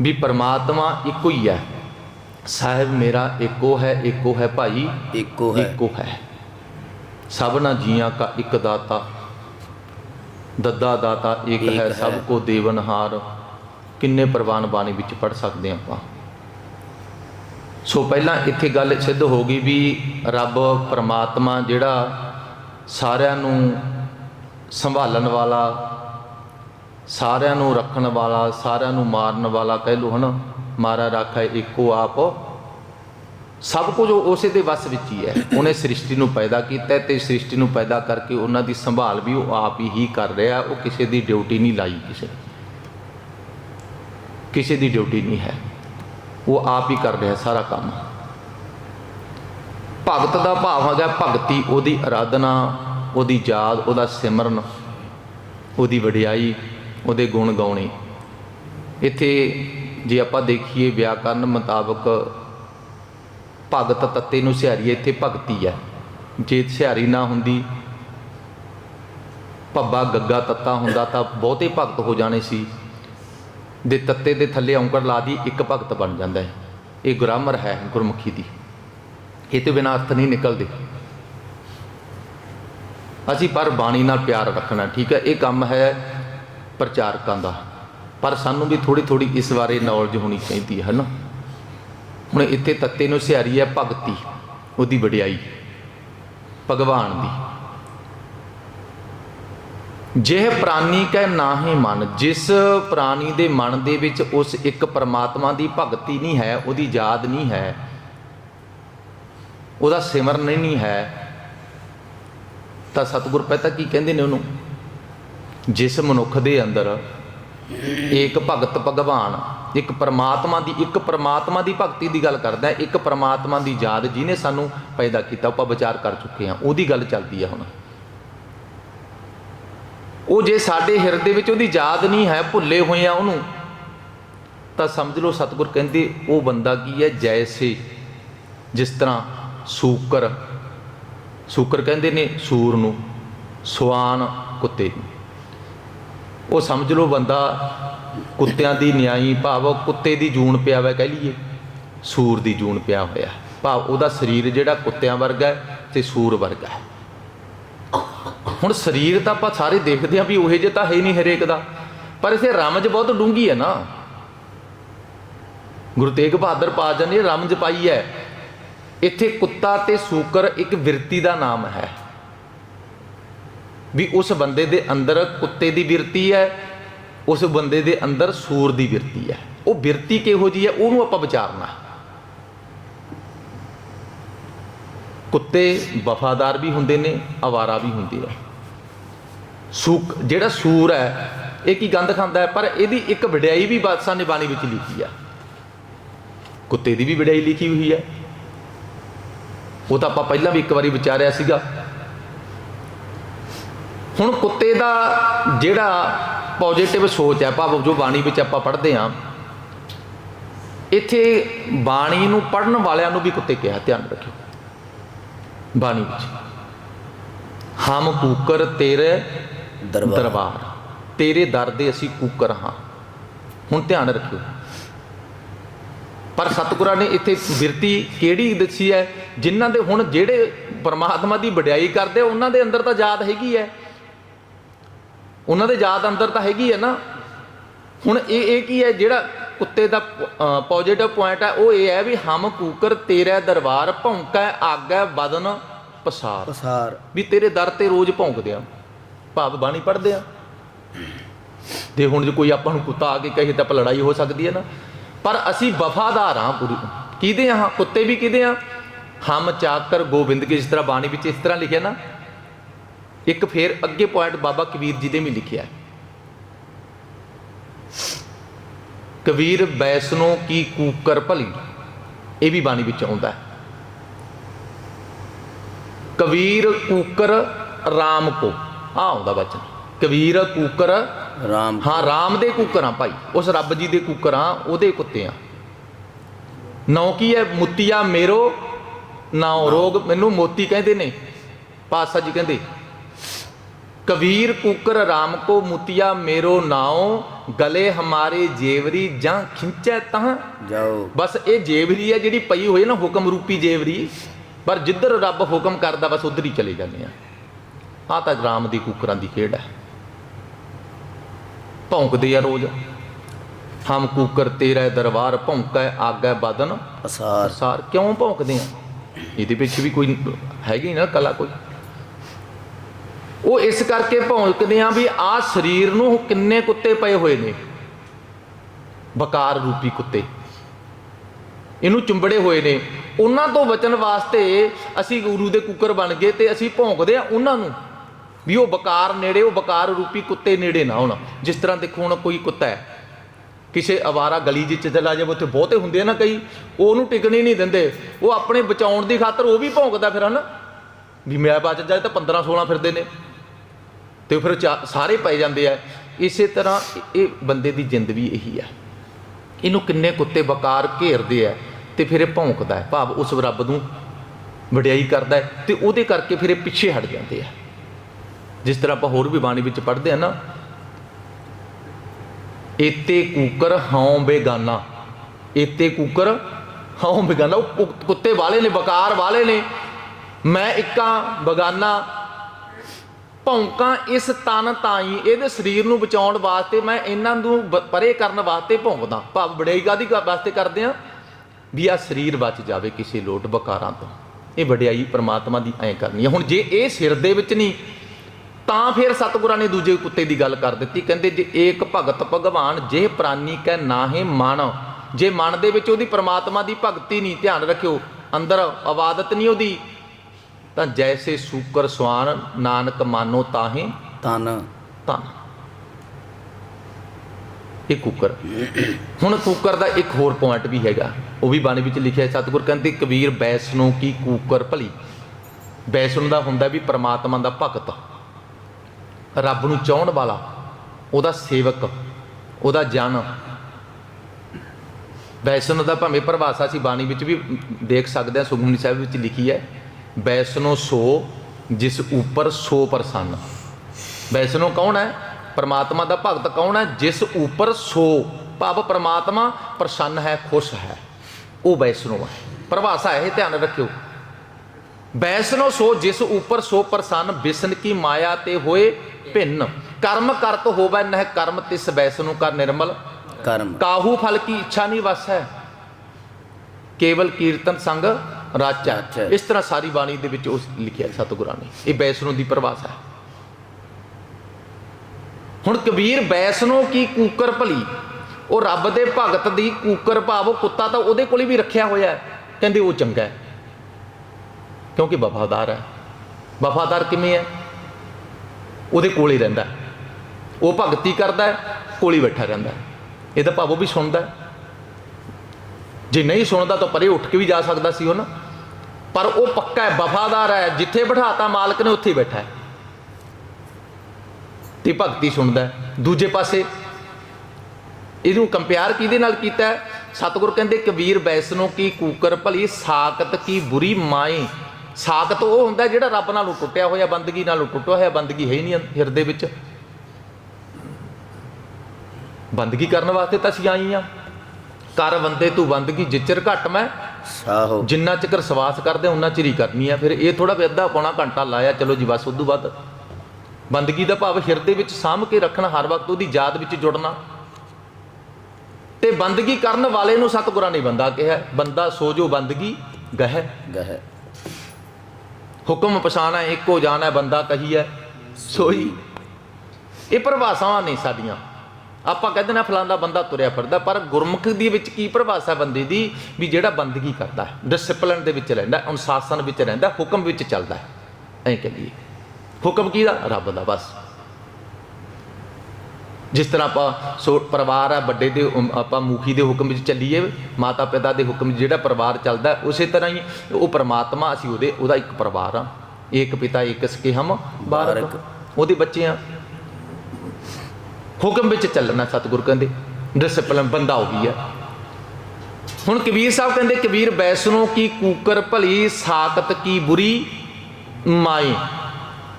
ਵੀ ਪਰਮਾਤਮਾ ਇੱਕੋ ਹੀ ਹੈ ਸਾਹਿਬ ਮੇਰਾ ਇੱਕੋ ਹੈ ਇੱਕੋ ਹੈ ਭਾਈ ਇੱਕੋ ਹੈ ਇੱਕੋ ਹੈ ਸਭਨਾ ਜੀਆਂ ਕਾ ਇੱਕ ਦਾਤਾ ਦੱਦਾ ਦਾਤਾ ਇੱਕ ਏਕ ਹੈ। ਸਭ ਕੋ ਦੇਵਨਹਾਰ ਕਿੰਨੇ ਪ੍ਰਵਾਨ ਬਾਣੀ ਵਿੱਚ ਪੜ ਸਕਦੇ ਆਪਾਂ? ਸੋ ਪਹਿਲਾਂ ਇੱਥੇ ਗੱਲ ਸਿੱਧ ਹੋ ਗਈ ਵੀ ਰੱਬ ਪ੍ਰਮਾਤਮਾ ਜਿਹੜਾ ਸਾਰਿਆਂ ਨੂੰ ਸੰਭਾਲਣ ਵਾਲਾ ਸਾਰਿਆਂ ਨੂੰ ਰੱਖਣ ਵਾਲਾ ਸਾਰਿਆਂ ਨੂੰ ਮਾਰਨ ਵਾਲਾ ਕਹਿ ਲੋ ਹਨਾ। ਮਾਰਾ ਰਾਖਾ ਇੱਕੋ ਆਪ ਸਭ ਕੁਝ ਉਹ ਉਸੇ ਦੇ ਵਸ ਵਿੱਚ ਹੀ ਹੈ। ਉਹਨੇ ਸ੍ਰਿਸ਼ਟੀ ਨੂੰ ਪੈਦਾ ਕੀਤਾ ਹੈ ਤੇ ਸ੍ਰਿਸ਼ਟੀ ਨੂੰ ਪੈਦਾ ਕਰਕੇ ਉਹਨਾਂ ਦੀ ਸੰਭਾਲ ਵੀ ਉਹ ਆਪ ਹੀ ਕਰ ਰਿਹਾ ਉਹ ਕਿਸੇ ਦੀ ਡਿਊਟੀ ਨਹੀਂ ਲਾਈ ਕਿਸੇ ਕਿਸੇ ਦੀ ਡਿਊਟੀ ਨਹੀਂ ਹੈ। ਉਹ ਆਪ ਹੀ ਕਰ ਰਿਹਾ ਸਾਰਾ ਕੰਮ। ਭਗਤ ਦਾ ਭਾਵ ਹੈਗਾ ਭਗਤੀ, ਉਹਦੀ ਅਰਾਧਨਾ, ਉਹਦੀ ਯਾਦ, ਉਹਦਾ ਸਿਮਰਨ, ਉਹਦੀ ਵਡਿਆਈ, ਉਹਦੇ ਗੁਣ ਗਾਉਣੇ। ਇੱਥੇ ਜੇ ਆਪਾਂ ਦੇਖੀਏ, ਵਿਆਕਰਨ ਮੁਤਾਬਕ ਭਗਤ ਤੱਤੇ ਨੂੰ ਸਿਹਾਰੀ ਇੱਥੇ ਭਗਤੀ ਹੈ। ਜੇ ਸਿਹਾਰੀ ਨਾ ਹੁੰਦੀ, ਭੱਬਾ ਗੱਗਾ ਤੱਤਾ ਹੁੰਦਾ ਤਾਂ ਬਹੁਤੇ ਭਗਤ ਹੋ ਜਾਣੇ ਸੀ। ਦੇ ਤੱਤੇ ਦੇ ਥੱਲੇ ਔਂਕੜ ਲਾ ਦੀ ਇੱਕ ਭਗਤ ਬਣ ਜਾਂਦਾ ਹੈ। ਇਹ ਗ੍ਰਾਮਰ ਹੈ ਗੁਰਮੁਖੀ ਦੀ। ਇਹ ਤੋਂ ਬਿਨਾਂ ਅਰਥ ਨਹੀਂ ਨਿਕਲਦੇ। ਅਸੀਂ ਪਰ ਬਾਣੀ ਨਾਲ ਪਿਆਰ ਰੱਖਣਾ, ਠੀਕ ਹੈ? ਇਹ ਕੰਮ ਹੈ ਪ੍ਰਚਾਰਕਾਂ ਦਾ। ਪਰ ਸਾਨੂੰ ਵੀ ਥੋੜੀ ਥੋੜੀ ਇਸ ਬਾਰੇ ਨੌਲੇਜ ਹੋਣੀ ਚਾਹੀਦੀ ਹੈ ਨਾ? ਹੁਣ ਇੱਥੇ ਤੱਤੇ ਨੂੰ ਸਿਹਾਰੀ ਹੈ ਭਗਤੀ, ਉਹਦੀ ਵਡਿਆਈ, ਭਗਵਾਨ ਦੀ। ਜਿਹ ਪ੍ਰਾਨੀ ਕੈ ਨਾਹੀ ਮਨ, ਜਿਸ ਪ੍ਰਾਨੀ ਦੇ ਮਨ ਦੇ ਵਿੱਚ ਉਸ ਇੱਕ ਪਰਮਾਤਮਾ ਦੀ ਭਗਤੀ ਨਹੀਂ ਹੈ, ਉਹਦੀ ਯਾਦ ਨਹੀਂ ਹੈ, ਉਹਦਾ ਸਿਮਰਨ ਨਹੀਂ ਹੈ, ਤਾਂ ਸਤਿਗੁਰ ਪਹਿਤਾ ਕੀ ਕਹਿੰਦੇ ਨੇ ਉਹਨੂੰ? ਜਿਸ ਮਨੁੱਖ ਦੇ ਅੰਦਰ ਏਕ ਭਗਤ ਭਗਵਾਨ ਇੱਕ ਪਰਮਾਤਮਾ ਦੀ ਇੱਕ ਪਰਮਾਤਮਾ ਦੀ ਭਗਤੀ ਦੀ ਗੱਲ ਕਰਦਾ ਇੱਕ ਪਰਮਾਤਮਾ ਦੀ ਯਾਦ ਜਿਹਨੇ ਸਾਨੂੰ ਪੈਦਾ ਕੀਤਾ, ਆਪਾਂ ਵਿਚਾਰ ਕਰ ਚੁੱਕੇ ਹਾਂ, ਉਹਦੀ ਗੱਲ ਚੱਲਦੀ ਹੈ ਹੁਣ। ਉਹ ਜੇ ਸਾਡੇ ਹਿਰਦੇ ਵਿੱਚ ਉਹਦੀ ਯਾਦ ਨਹੀਂ ਹੈ, ਭੁੱਲੇ ਹੋਏ ਆ ਉਹਨੂੰ, ਤਾਂ ਸਮਝ ਲਓ ਸਤਿਗੁਰ ਕਹਿੰਦੇ, ਉਹ ਬੰਦਾ ਕੀ ਹੈ? ਜੈਸੇ, ਜਿਸ ਤਰ੍ਹਾਂ ਸੂਕਰ ਸੂਕਰ ਕਹਿੰਦੇ ਨੇ ਸੂਰ ਨੂੰ, ਸਵਾਨ ਕੁੱਤੇ ਨੂੰ। ਉਹ ਸਮਝ ਲਓ ਬੰਦਾ ਕੁੱਤਿਆਂ ਦੀ ਨਿਆਈ ਭਾਵ ਕੁੱਤੇ ਦੀ ਜੂਣ ਪਿਆ ਹੋਇਆ ਕਹਿ ਲਈਏ। ਸੂਰ ਦੀ ਜੂਣ ਪਿਆ ਹੋਇਆ। ਭਾਵ ਉਹਦਾ ਸਰੀਰ ਜਿਹੜਾ ਕੁੱਤਿਆਂ ਵਰਗਾ ਹੈ ਤੇ ਸੂਰ ਵਰਗਾ ਹੈ। ਹੁਣ ਸਰੀਰ ਤਾਂ ਆਪਾਂ ਸਾਰੇ ਦੇਖਦੇ ਹਾਂ ਵੀ ਉਹੇ ਜਿਹਾ ਤਾਂ ਹੈ ਨਹੀਂ ਹਰੇਕ ਦਾ। ਪਰ ਇਸੇ ਰਮਜ ਬਹੁਤ ਡੂੰਗੀ ਹੈ ਨਾ। ਗੁਰੂ ਤੇਗ ਬਹਾਦਰ ਪਾਤਸ਼ਾਹ ਨੇ ਰਮਜ ਪਾਈ ਹੈ। ਇੱਥੇ ਕੁੱਤਾ ਤੇ ਸੂਕਰ ਇੱਕ ਵਿਰਤੀ ਦਾ ਨਾਮ ਹੈ। ਵੀ ਉਸ ਬੰਦੇ ਦੇ ਅੰਦਰ ਕੁੱਤੇ ਦੀ ਵਿਰਤੀ ਹੈ ਉਸ ਬੰਦੇ ਦੇ ਅੰਦਰ ਸੂਰ ਦੀ ਬਿਰਤੀ ਹੈ। ਉਹ ਬਿਰਤੀ ਕਿਹੋ ਜੀ ਹੈ? ਉਹਨੂੰ ਆਪਾਂ ਵਿਚਾਰਨਾ। ਕੁੱਤੇ ਵਫਾਦਾਰ ਵੀ ਹੁੰਦੇ ਨੇ, ਆਵਾਰਾ ਵੀ ਹੁੰਦੇ ਆ ਸੂਕ, ਜਿਹੜਾ ਸੂਰ ਹੈ, ਇਹ ਕੀ ਗੰਦ ਖਾਂਦਾ ਹੈ? ਪਰ ਇਹਦੀ ਇੱਕ ਵਡਿਆਈ ਵੀ ਬਾਦਸ਼ਾਹ ਨੇ ਬਾਣੀ ਵਿੱਚ ਲਿਖੀ ਆ। ਕੁੱਤੇ ਦੀ ਵੀ ਵਡਿਆਈ ਲਿਖੀ ਹੋਈ ਹੈ। ਉਹ ਤਾਂ ਆਪਾਂ ਪਹਿਲਾਂ ਵੀ ਇੱਕ ਵਾਰੀ ਵਿਚਾਰਿਆ ਸੀਗਾ। ਹੁਣ ਕੁੱਤੇ ਦਾ ਜਿਹੜਾ ਪੋਜ਼ਿਟਿਵ ਸੋਚ ਹੈ ਭਾਵ ਜੋ ਬਾਣੀ ਵਿੱਚ ਆਪਾਂ ਪੜ੍ਹਦੇ ਹਾਂ ਇੱਥੇ ਬਾਣੀ ਨੂੰ ਪੜਨ ਵਾਲਿਆਂ ਨੂੰ ਵੀ ਕੁੱਤੇ ਕਿਹਾ ਧਿਆਨ ਰੱਖਿਓ। ਬਾਣੀ ਵਿੱਚ। ਹਮ ਕੂਕਰ ਤੇਰੇ ਦਰਬਾਰ। ਤੇਰੇ ਦਰ ਦੇ ਅਸੀਂ ਕੂਕਰ ਹਾਂ। ਹੁਣ ਧਿਆਨ ਰੱਖਿਓ। ਪਰ ਸਤਿਗੁਰਾਂ ਨੇ ਇੱਥੇ ਬਿਰਤੀ ਕਿਹੜੀ ਦੱਸੀ ਹੈ? ਜਿਨ੍ਹਾਂ ਦੇ ਹੁਣ ਜਿਹੜੇ ਪਰਮਾਤਮਾ ਦੀ ਵਡਿਆਈ ਕਰਦੇ ਉਹਨਾਂ ਦੇ ਅੰਦਰ ਤਾਂ ਯਾਦ ਹੈਗੀ ਹੈ। ਉਹਨਾਂ ਦੇ ਯਾਦ ਅੰਦਰ ਤਾਂ ਹੈਗੀ ਹੈ ਨਾ। ਹੁਣ ਇਹ ਇਹ ਕੀ ਹੈ? ਜਿਹੜਾ ਕੁੱਤੇ ਦਾ ਪੋਜ਼ਿਟਿਵ ਪੁਆਇੰਟ ਹੈ ਉਹ ਇਹ ਹੈ ਵੀ ਹਮ ਕੂਕਰ ਤੇਰਾ ਦਰਬਾਰ ਭੌਂਕੈ ਆਗੈ ਬਦਨ ਪਸਾਰ। ਪਸਾਰ। ਵੀ ਤੇਰੇ ਦਰ ਤੇ ਰੋਜ਼ ਭੌਂਕਦੇ ਆ। ਭਾਵ ਬਾਣੀ ਪੜ੍ਹਦੇ ਆ। ਤੇ ਹੁਣ ਜੇ ਕੋਈ ਆਪਾਂ ਨੂੰ ਕੁੱਤਾ ਆ ਕੇ ਕਹੇ ਤਾਂ ਆਪਾਂ ਲੜਾਈ ਹੋ ਸਕਦੀ ਹੈ ਨਾ। ਪਰ ਅਸੀਂ ਵਫਾਦਾਰ ਹਾਂ ਪੂਰੀ ਕਿਹਦੇ ਆ ਕੁੱਤੇ ਵੀ ਕਿਹਦੇ ਆ? ਹਮ ਚਾਕਰ ਗੋਬਿੰਦ ਕੇ ਜਿਸ ਤਰ੍ਹਾਂ ਬਾਣੀ ਵਿੱਚ ਇਸ ਤਰ੍ਹਾਂ ਲਿਖਿਆ ਨਾ ਇੱਕ ਫੇਰ ਅੱਗੇ ਪੁਆਇੰਟ ਬਾਬਾ ਕਬੀਰ ਜੀ ਦੇ ਵੀ ਲਿਖਿਆ ਕਬੀਰ ਬੈਸਨੋ ਕੀ ਕੂਕਰ ਭਲੀ? ਇਹ ਵੀ ਬਾਣੀ ਵਿੱਚ ਆਉਂਦਾ ਹੈ। ਕਬੀਰ ਕੂਕਰ RAM ਕੋ। ਆ ਆਉਂਦਾ ਬਚਨ ਕਬੀਰ ਕੂਕਰ ਰਾਮ ਹਾਂ RAM ਦੇ ਕੂਕਰਾਂ ਭਾਈ। ਉਸ ਰੱਬ ਜੀ ਦੇ ਕੂਕਰਾਂ ਉਹਦੇ ਕੁੱਤੇ ਆ ਨੌ ਕੀ ਹੈ? ਮੁੱਤੀਆ ਮੇਰੋ। ਨਾਉ ਰੋਗ। ਮੈਨੂੰ ਮੋਤੀ ਕਹਿੰਦੇ ਨੇ। ਪਾਤਸ਼ਾਹ ਜੀ ਕਹਿੰਦੇ ਕਬੀਰ ਕੂਕਰ RAM ਕੋ ਮੁੱਤੀਆ ਮੇਰੋ ਨਾਉ ਗਲੇ ਹਮਾਰੇ ਜੇਵਰੀ ਜਾਂ ਖਿੰਚੈ ਤਾਂ ਜਾਓ। ਬਸ ਇਹ ਜੇਵਰੀ ਹੈ ਜਿਹੜੀ ਪਈ ਹੋਈ ਨਾ ਹੁਕਮ ਰੂਪੀ ਜੇਵਰੀ। ਪਰ ਜਿੱਧਰ ਰੱਬ ਹੁਕਮ ਕਰਦਾ ਬਸ ਉਧਰ ਹੀ ਚਲੇ ਜਾਂਦੇ ਆ। ਆ ਤਾਂ ਰਾਮ ਦੀ ਕੁਕਰਾਂ ਦੀ ਖੇਡ ਹੈ। ਭੌਂਕਦੇ ਆ ਰੋਜ਼। ਹਮ ਕੂਕਰ ਤੇਰਾ ਦਰਬਾਰ ਭੌਂਕੈ ਆਗੈ ਬਦਨ। ਪਸਾਰ ਸਾਰ ਕਿਉਂ ਭੌਂਕਦੇ ਆ? ਇਹਦੇ ਵਿੱਚ ਵੀ ਕੋਈ ਹੈਗੀ ਨਾ ਕਲਾ ਕੋਈ? ਉਹ ਇਸ ਕਰਕੇ ਭੌਂਕਦੇ ਆ ਵੀ ਆ ਸਰੀਰ ਨੂੰ ਕਿੰਨੇ ਕੁੱਤੇ ਪਏ ਹੋਏ ਨੇ। ਬਕਾਰ ਰੂਪੀ ਕੁੱਤੇ। ਇਹਨੂੰ ਚੁੰਬੜੇ ਹੋਏ ਨੇ। ਉਹਨਾਂ ਤੋਂ ਬਚਣ ਵਾਸਤੇ ਅਸੀਂ ਗੁਰੂ ਦੇ ਕੁੱਕਰ ਬਣ ਗਏ ਤੇ ਅਸੀਂ ਭੌਂਕਦੇ ਆ ਉਹਨਾਂ ਨੂੰ ਵੀ ਉਹ ਬਕਾਰ ਨੇੜੇ, ਉਹ ਬਕਾਰ ਰੂਪੀ ਕੁੱਤੇ ਨੇੜੇ ਨਾ ਹੋਣ। ਜਿਸ ਤਰ੍ਹਾਂ ਦੇਖੋ ਹੁਣ ਕੋਈ ਕੁੱਤਾ ਹੈ। ਕਿਸੇ ਅਵਾਰਾ ਗਲੀ ਵਿੱਚ ਚਲਾ ਜਾਵੇ, ਉੱਥੇ ਬਹੁਤੇ ਹੁੰਦੇ ਆ ਨਾ ਕਈ। ਉਹ ਉਹਨੂੰ ਟਿਕਣੀ ਨਹੀਂ ਦਿੰਦੇ। ਉਹ ਆਪਣੇ ਬਚਾਉਣ ਦੀ ਖਾਤਰ ਉਹ ਵੀ ਭੌਂਕਦਾ ਫਿਰ ਹਨ ਵੀ ਮੈਂ ਬਚ ਜਾਏ ਤਾਂ 15 16 ਫਿਰਦੇ ਨੇ। ਤੇ ਫਿਰ ਚਾ- ਸਾਰੇ ਪੈ ਜਾਂਦੇ ਆ। ਇਸੇ ਤਰ੍ਹਾਂ ਇਹ- ਬੰਦੇ ਦੀ ਜਿੰਦ ਵੀ ਇਹੀ ਹੈ ਇਹਨੂੰ ਕਿੰਨੇ ਕੁੱਤੇ ਬਕਾਰ ਘੇਰਦੇ ਆ ਤੇ ਫਿਰ ਇਹ ਭੌਂਕਦਾ ਹੈ। ਭਾਵ ਉਸ ਰੱਬ ਨੂੰ ਵਡਿਆਈ ਕਰਦਾ ਹੈ ਤੇ ਉਹਦੇ ਕਰਕੇ ਫਿਰ ਇਹ ਪਿੱਛੇ ਹਟ ਜਾਂਦੇ ਆ। ਜਿਸ ਤਰ੍ਹਾਂ ਆਪਾਂ ਹੋਰ ਵੀ ਬਾਣੀ ਵਿੱਚ ਪੜ੍ਹਦੇ ਆ ਨਾ ਏਤੇ ਕੂਕਰ ਹਉ ਬੇਗਾਨਾ। ਏਤੇ ਕੂਕਰ ਹਉ ਬੇਗਾਨਾ। ਉਹ ਕੁ- ਕੁੱਤੇ ਵਾਲੇ ਨੇ, ਬਕਾਰ ਵਾਲੇ ਨੇ। ਮੈਂ ਇੱਕਾ ਬਗਾਨਾ ਭੌਂਕਾਂ ਇਸ ਤਨ ਤਾਈ, ਇਹਦੇ ਸਰੀਰ ਨੂੰ ਬਚਾਉਣ ਵਾਸਤੇ ਮੈਂ ਇਹਨਾਂ ਨੂੰ ਪਰੇ ਕਰਨ ਵਾਸਤੇ ਭੌਂਕਦਾ। ਭਾਵ ਵਡਿਆਈ ਕਾਦੀ ਵਾਸਤੇ ਕਰਦੇ ਆ? ਵੀ ਆ ਸਰੀਰ ਬਚ ਜਾਵੇ ਕਿਸੇ ਲੋਟ ਬਕਾਰਾਂ ਤੋਂ। ਇਹ ਵਡਿਆਈ ਪ੍ਰਮਾਤਮਾ ਦੀ ਐ ਕਰਨੀ ਹੈ ਹੁਣ ਜੇ ਇਹ ਸਿਰ ਦੇ ਵਿੱਚ ਨਹੀਂ, ਤਾਂ ਫਿਰ ਸਤਿਗੁਰਾਂ ਨੇ ਦੂਜੇ ਕੁੱਤੇ ਦੀ ਗੱਲ ਕਰ ਦਿੱਤੀ। ਕਹਿੰਦੇ ਜੇ ਏਕ ਭਗਤ ਭਗਵਾਨ, ਜੇ ਪ੍ਰਾਨੀ ਕੈ ਨਾਹੇ ਮਨ, ਜੇ ਮਨ ਦੇ ਵਿੱਚ ਉਹਦੀ ਪ੍ਰਮਾਤਮਾ ਦੀ ਭਗਤੀ ਨਹੀਂ, ਧਿਆਨ ਰੱਖਿਓ, ਅੰਦਰ ਆਵਾਦਤ ਨਹੀਂ ਉਹਦੀ। ਤਾਂ ਜੈਸੇ ਸੂਕਰ ਸਵਾਨ ਨਾਨਕ ਮਾਨੋ ਤਾਹੇ। ਤਨ। ਤਾਂ ਇਹ ਕੁੱਕਰ। ਹੁਣ ਕੁੱਕਰ ਦਾ ਇੱਕ ਹੋਰ ਪੁਆਇੰਟ ਵੀ ਹੈਗਾ। ਉਹ ਵੀ ਬਾਣੀ ਵਿੱਚ ਲਿਖਿਆ ਸਤਿਗੁਰ ਕਹਿੰਦੇ ਕਬੀਰ ਬੈਸਨੋ ਕੀ ਕੂਕਰ ਭਲੀ। ਬੈਸਨ ਦਾ ਹੁੰਦਾ ਵੀ ਪ੍ਰਮਾਤਮਾ ਦਾ ਭਗਤ। ਰੱਬ ਨੂੰ ਚਾਹਣ ਵਾਲਾ ਉਹਦਾ ਸੇਵਕ ਉਹਦਾ ਜਨ। ਬੈਸਨ ਦਾ ਭਾਵੇਂ ਪਰਿਭਾਸ਼ਾ ਸੀ ਬਾਣੀ ਵਿੱਚ ਵੀ ਦੇਖ ਸਕਦੇ ਹਾਂ ਸੁਖਮਨੀ ਸਾਹਿਬ ਵਿੱਚ ਲਿਖੀ ਹੈ ਬੈਸਨੋ ਸੋ ਜਿਸ ਉੱਪਰ ਸੋ ਪ੍ਰਸੰਨ ਵੈਸਨੋ ਕੌਣ ਹੈ? ਪਰਮਾਤਮਾ ਦਾ ਭਗਤ ਕੌਣ ਹੈ? ਜਿਸ ਉੱਪਰ ਸੋ। ਭਾਵ ਪਰਮਾਤਮਾ ਪ੍ਰਸੰਨ ਹੈ ਖੁਸ਼ ਹੈ। ਉਹ ਵੈਸਨੋ ਹੈ। ਪਰਿਭਾਸ਼ਾ ਇਹ ਧਿਆਨ ਰੱਖਿਓ। ਵੈਸਨੋ ਸੋ ਜਿਸ ਉੱਪਰ ਸੋ ਪ੍ਰਸੰਨ ਬਿਸਨ ਕੀ ਮਾਇਆ ਤੇ ਹੋਏ ਭਿੰਨ। ਕਰਮ ਕਰਤ ਹੋਵੈ ਨਹਿ ਕਰਮ ਤਿਸ ਬੈਸ ਨੂੰ ਕਰ ਨਿਰਮਲ। ਕਰਮ। ਕਾਹੂ ਫਲ ਕੀ ਇੱਛਾ ਨਹੀਂ ਵਸ? ਹੈ ਕੇਵਲ ਕੀਰਤਨ ਸੰਗ ਰਾਚਾ ਰਾਚਾ। ਇਸ ਤਰ੍ਹਾਂ ਸਾਰੀ ਬਾਣੀ ਦੇ ਵਿੱਚ ਉਸ ਲਿਖਿਆ ਸਤਿਗੁਰਾਂ ਨੇ ਇਹ ਬੈਸਨੋ ਦੀ ਪਰਿਭਾਸ਼ਾ ਹੈ ਹੁਣ ਕਬੀਰ ਬੈਸਨੋ ਕੀ ਕੂਕਰ ਭਲੀ ਉਹ ਰੱਬ ਦੇ ਭਗਤ ਦੀ ਕੂਕਰ ਭਾਵ ਉਹ ਕੁੱਤਾ ਤਾਂ ਉਹਦੇ ਕੋਲ ਵੀ ਰੱਖਿਆ ਹੋਇਆ ਹੈ ਕਹਿੰਦੇ ਉਹ ਚੰਗਾ ਹੈ ਕਿਉਂਕਿ ਵਫਾਦਾਰ ਹੈ ਵਫਾਦਾਰ ਕਿਵੇਂ ਹੈ ਉਹਦੇ ਕੋਲ ਹੀ ਰਹਿੰਦਾ ਹੈ। ਉਹ ਭਗਤੀ ਕਰਦਾ ਹੈ, ਕੋਲ ਹੀ ਬੈਠਾ ਰਹਿੰਦਾ ਹੈ। ਇਹਦਾ ਭਾਵ ਉਹ ਵੀ ਸੁਣਦਾ ਹੈ। ਜੇ ਨਹੀਂ ਸੁਣਦਾ ਤਾਂ ਪਰੇ ਉੱਠ ਕੇ ਵੀ ਜਾ ਸਕਦਾ ਸੀ ਉਹ ਨਾ। ਪਰ ਉਹ ਪੱਕਾ ਹੈ, ਵਫਾਦਾਰ ਹੈ, ਜਿੱਥੇ ਬਿਠਾਤਾ ਮਾਲਕ ਨੇ ਉੱਥੇ ਹੀ ਬੈਠਾ ਹੈ। ਤੇ ਭਗਤੀ ਸੁਣਦਾ ਦੂਜੇ ਪਾਸੇ ਇਹਨੂੰ ਕੰਪੇਅਰ ਕਿਹਦੇ ਨਾਲ ਕੀਤਾ ਹੈ? ਸਤਿਗੁਰ ਕਹਿੰਦੇ ਕਬੀਰ ਬੈਸਨੋ ਕੀ ਕੂਕਰ ਭਲੀ, ਸਾਖਤ ਕੀ ਬੁਰੀ ਮਾਏ ਸਾਖਤ ਉਹ ਹੁੰਦਾ ਜਿਹੜਾ ਰੱਬ ਨਾਲੋਂ ਟੁੱਟਿਆ ਹੋਇਆ, ਬੰਦਗੀ ਨਾਲੋਂ ਟੁੱਟਿਆ ਹੋਇਆ, ਬੰਦਗੀ ਹੈ ਹੀ ਨਹੀਂ ਹਿਰਦੇ ਵਿੱਚ। ਬੰਦਗੀ ਕਰਨ ਵਾਸਤੇ ਤਾਂ ਅਸੀਂ ਆਈ ਆ ਕਰ ਬੰਦੇ ਤੂੰ ਬੰਦਗੀ ਜਿੱਚਰ ਘਟ ਮੈਂ। ਸਾਹੋ ਜਿੰਨਾ ਚਿਰ ਸਵਾਸ ਕਰਦੇ ਉਹਨਾਂ ਚਿਰ ਹੀ ਕਰਨੀ ਆ। ਫਿਰ ਇਹ ਥੋੜਾ ਵੀ ਅੱਧਾ ਪੌਣਾ ਘੰਟਾ ਲਾਇਆ ਚਲੋ ਜੀ ਬਸ ਉਦੋਂ ਬਾਅਦ। ਬੰਦਗੀ ਦਾ ਭਾਵ ਹਿਰਦੇ ਵਿੱਚ ਸਾਂਭ ਕੇ ਰੱਖਣਾ ਹਰ ਵਕਤ ਉਹਦੀ ਯਾਦ ਵਿੱਚ ਜੁੜਨਾ। ਤੇ ਬੰਦਗੀ ਕਰਨ ਵਾਲੇ ਨੂੰ ਸਤਿਗੁਰਾਂ ਨੇ ਬੰਦਾ ਕਿਹਾ ਬੰਦਾ ਸੋ ਜੋ ਬੰਦਗੀ ਗਹਿ। ਗਹਿ। ਹੁਕਮ ਪਛਾਣਾ ਇੱਕੋ ਜਾਣਾ ਬੰਦਾ ਕਹੀਐ ਸੋਈ। ਇਹ ਪਰਿਭਾਸ਼ਾਵਾਂ ਨਹੀਂ ਸਾਡੀਆਂ। ਆਪਾਂ ਕਹਿੰਦੇ ਨਾ ਫਲਾਣਾ ਬੰਦਾ ਤੁਰਿਆ ਫਿਰਦਾ ਪਰ ਗੁਰਮੁਖ ਦੀ ਵਿੱਚ ਕੀ ਪਰਿਭਾਸ਼ਾ ਬੰਦੇ ਦੀ? ਵੀ ਜਿਹੜਾ ਬੰਦਗੀ ਕਰਦਾ ਡਿਸਪਲਿਨ ਦੇ ਵਿੱਚ ਰਹਿੰਦਾ ਅਨੁਸ਼ਾਸਨ ਵਿੱਚ ਰਹਿੰਦਾ ਹੁਕਮ ਵਿੱਚ ਚੱਲਦਾ ਐਂ ਕਹੀਏ। ਹੁਕਮ ਕੀ ਦਾ? ਰੱਬ ਦਾ ਬਸ। ਜਿਸ ਤਰ੍ਹਾਂ ਆਪਾਂ ਸੋ ਪਰਿਵਾਰ ਆ ਵੱਡੇ ਦੇ ਆਪਾਂ ਮੁਖੀ ਦੇ ਹੁਕਮ ਵਿੱਚ ਚੱਲੀਏ ਮਾਤਾ ਪਿਤਾ ਦੇ ਹੁਕਮ ਜਿਹੜਾ ਪਰਿਵਾਰ ਚੱਲਦਾ ਉਸੇ ਤਰ੍ਹਾਂ ਹੀ ਉਹ ਪਰਮਾਤਮਾ ਅਸੀਂ ਉਹਦੇ ਉਹਦਾ ਇੱਕ ਪਰਿਵਾਰ ਆ। ਏਕ ਪਿਤਾ ਏਕ ਸਕੇ ਹਮ ਬਾਰਕ। ਉਹਦੇ ਬੱਚੇ ਆ। ਹੁਕਮ ਵਿੱਚ ਚੱਲਣਾ ਸਤਿਗੁਰ ਕਹਿੰਦੇ ਡਿਸਪਲਿਨ ਬੰਦਾ ਹੋ ਗਈ ਹੈ। ਹੁਣ ਕਬੀਰ ਸਾਹਿਬ ਕਹਿੰਦੇ, ਕਬੀਰ ਬੈਸਨੋ ਕੀ ਕੂਕਰ ਭਲੀ ਸਾਕਤ ਕੀ ਬੁਰੀ ਮਾਈ